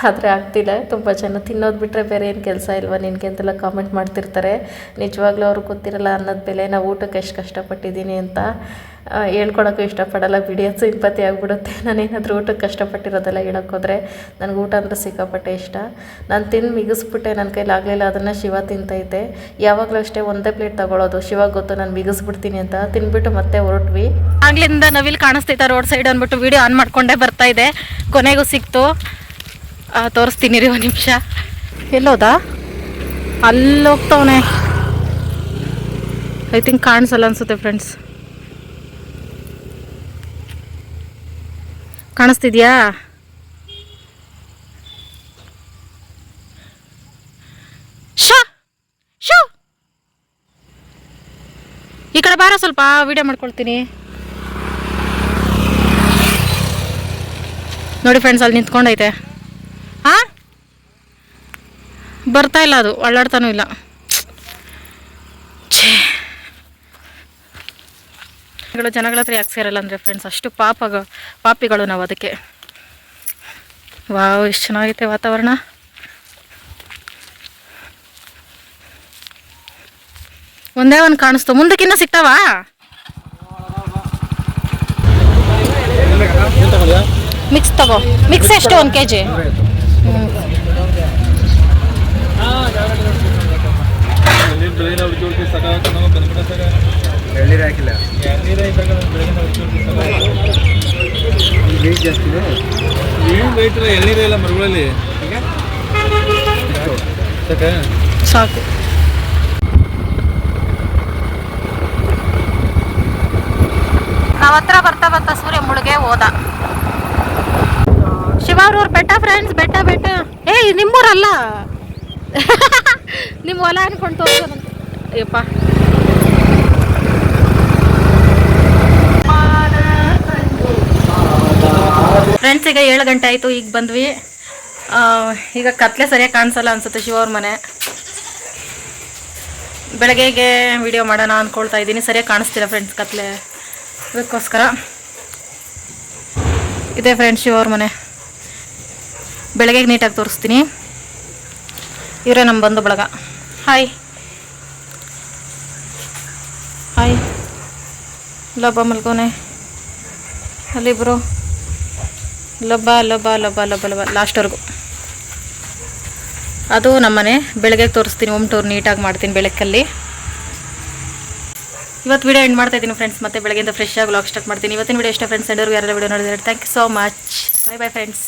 Speaker 3: ಆದರೆ ಆಗ್ತಿಲ್ಲ. ತುಂಬ ಜನ ತಿನ್ನೋದು ಬಿಟ್ಟರೆ ಬೇರೆ ಏನು ಕೆಲಸ ಇಲ್ವಾ ನಿನಗೆ ಅಂತೆಲ್ಲ ಕಾಮೆಂಟ್ ಮಾಡ್ತಿರ್ತಾರೆ. ನಿಜವಾಗ್ಲೂ ಅವ್ರಿಗೆ ಗೊತ್ತಿರಲ್ಲ ಅನ್ನೋದು ಬೆಲೆ, ನಾವು ಊಟಕ್ಕೆ ಎಷ್ಟು ಕಷ್ಟಪಟ್ಟಿದ್ದೀನಿ ಅಂತ. ಹೇಳ್ಕೊಡೋಕ್ಕೂ ಇಷ್ಟಪಡಲ್ಲ, ಬಿಡಿ, ಅದು ಸಿಂಪತಿ ಆಗಿಬಿಡುತ್ತೆ. ನಾನೇನಾದರೂ ಊಟಕ್ಕೆ ಕಷ್ಟಪಟ್ಟಿರೋದೆಲ್ಲ ಹೇಳೋಕ್ಕೋದ್ರೆ ನನಗೆ ಊಟ ಅಂದರೆ ಸಿಕ್ಕಾಪಟ್ಟೆ ಇಷ್ಟ. ನಾನು ತಿಂದು ಮಿಗಿಸ್ಬಿಟ್ಟೆ ನನ್ನ ಕೈಲಿ ಆಗಲಿಲ್ಲ, ಅದನ್ನು ಶಿವ ತಿಂತೈತೆ. ಯಾವಾಗಲೂ ಅಷ್ಟೇ ಒಂದೇ ಪ್ಲೇಟ್ ತಗೊಳ್ಳೋದು ಶಿವ ಗೊತ್ತು ನಾನು ಮಿಗಿಸ್ಬಿಡ್ತೀನಿ ಅಂತ. ತಿನ್ಬಿಟ್ಟು ಮತ್ತೆ ಹೊರಟ್ವಿ.
Speaker 1: ಆಗ್ಲಿಂದ ನವಿಲ್ ಕಾಣಿಸ್ತೈತ ರೋಡ್ ಸೈಡ್ ಅಂದ್ಬಿಟ್ಟು ವಿಡಿಯೋ ಆನ್ ಮಾಡ್ಕೊಂಡೇ ಬರ್ತಾ ಇದೆ. ಕೊನೆಗೂ ಸಿಕ್ತು. ತೋರಿಸ್ತೀನಿ ರೀ ಒಂದು ನಿಮಿಷ. ಎಲ್ಲೋದಾ? ಅಲ್ಲಿ ಹೋಗ್ತವನೆ ಐ ತಿಂಕ್ ಕಾಣಿಸಲ್ಲ ಅನ್ಸುತ್ತೆ ಫ್ರೆಂಡ್ಸ್ ಕಾಣಿಸ್ತಿದ್ಯಾ? ಈ ಕಡೆ ಬಾರ ಸ್ವಲ್ಪ ವಿಡಿಯೋ ಮಾಡ್ಕೊಳ್ತೀನಿ. ನೋಡಿ ಫ್ರೆಂಡ್ಸ್ ಅಲ್ಲಿ ನಿಂತ್ಕೊಂಡೈತೆ. ಬರ್ತಾ ಇಲ್ಲ ಅದು ಒಳ್ಳಾಡ್ತಾನೂ ಇಲ್ಲ. ಜನಗಳ ಹತ್ರ ಯಾಕೆ ಸೇರಲ್ಲ ಅಂದರೆ ಫ್ರೆಂಡ್ಸ್ ಅಷ್ಟು ಪಾಪ ಪಾಪಿಗಳು ನಾವು ಅದಕ್ಕೆ. ವಾವ್, ಎಷ್ಟು ಚೆನ್ನಾಗೈತೆ ವಾತಾವರಣ. ಒಂದೇ ಒಂದು ಕಾಣಿಸ್ತು. ಮುಂದಕ್ಕಿನ್ನ ಸಿಗ್ತಾವಾ? ಮಿಕ್ಸ್ ತಗೋ. ಮಿಕ್ಸ್ ಎಷ್ಟು? ಒಂದು ಕೆ ಜಿ
Speaker 2: ಎಳ್ನೀರು ಹಾಕಿಲ್ಲ. ರೇಟ್ ಜಾಸ್ತಿ
Speaker 4: ಏನು ರೈತರ ಎಳ್ನೀರೇ ಇಲ್ಲ ಮರಗಳಲ್ಲಿ. ಸಾಕ?
Speaker 1: ಸಾಕು. ನಾವ್ ಹತ್ರ ಬರ್ತಾ ಬರ್ತಾ ಸೂರ್ಯ ಮುಳುಗೆ ಹೋದ. ಶಿವಾರೂರ್ ಬೆಟ್ಟ ಫ್ರೆಂಡ್ಸ್ ಬೆಟ್ಟ ಬೆಟ್ಟ. ಏಯ್ ನಿಮ್ಮೂರಲ್ಲ? ನಿಮ್ಮ ಹೊಲ ಅನ್ಕೊಂಡು ತೋರ್ಸೋದಂತ ಅಯ್ಯಪ್ಪ. ಫ್ರೆಂಡ್ಸ್ ಈಗ ಏಳು ಗಂಟೆ ಆಯಿತು, ಈಗ ಬಂದ್ವಿ. ಈಗ ಕತ್ಲೆ ಸರಿಯಾಗಿ ಕಾಣಿಸಲ್ಲ ಅನ್ಸುತ್ತೆ ಶಿವವ್ರ ಮನೆ. ಬೆಳಗ್ಗೆಗೆ ವಿಡಿಯೋ ಮಾಡೋಣ ಅಂದ್ಕೊಳ್ತಾ ಇದ್ದೀನಿ. ಸರಿಯಾಗಿ ಕಾಣಿಸ್ತಿಲ್ಲ ಫ್ರೆಂಡ್ಸ್ ಕತ್ಲೆ. ಅದಕ್ಕೋಸ್ಕರ. ಇದೆ ಫ್ರೆಂಡ್ಸ್ ಶಿವವ್ರ ಮನೆ. ಬೆಳಗ್ಗೆಗೆ ನೀಟಾಗಿ ತೋರಿಸ್ತೀನಿ. ಇವರೇ ನಮ್ಮ ಬಂಧು ಬಳಗ. ಹಾಯ್ ಹಾಯ್ ಲಬ್ಬ ಮಲ್ಕೋನೆ ಅಲ್ಲಿಬ್ರು ಲೊಬ್ಬ ಲೊಬ್ಬ ಲೊಬ್ಬ ಲೊಬ್ಬ ಲೊಬ್ಬ, ಲಾಸ್ಟ್ವರೆಗೂ. ಅದು ನಮ್ಮನೆ, ಬೆಳಗ್ಗೆ ತೋರಿಸ್ತೀನಿ, ಹೋಮ್ ಟೂರ್ ನೀಟಾಗಿ ಮಾಡ್ತೀನಿ ಬೆಳಕಲ್ಲಿ. ಇವತ್ತು ವೀಡಿಯೋ ಎಂಡ್ ಮಾಡ್ತಾ ಇದ್ದೀನಿ ಫ್ರೆಂಡ್ಸ್, ಮತ್ತೆ ಬೆಳಗ್ಗೆಯಿಂದ ಫ್ರೆಶ್ ಆಗಿ ಲಾಗ್ ಸ್ಟಾರ್ಟ್ ಮಾಡ್ತೀನಿ. ಇವತ್ತಿನ ವೀಡಿಯೋ ಇಷ್ಟ ಫ್ರೆಂಡ್ಸ್ ಎಂಡರ್ಗೂ ಯಾರೆಲ್ಲ ವೀಡಿಯೋ ನೋಡಿದ್ರೆ thank you so much bye bye friends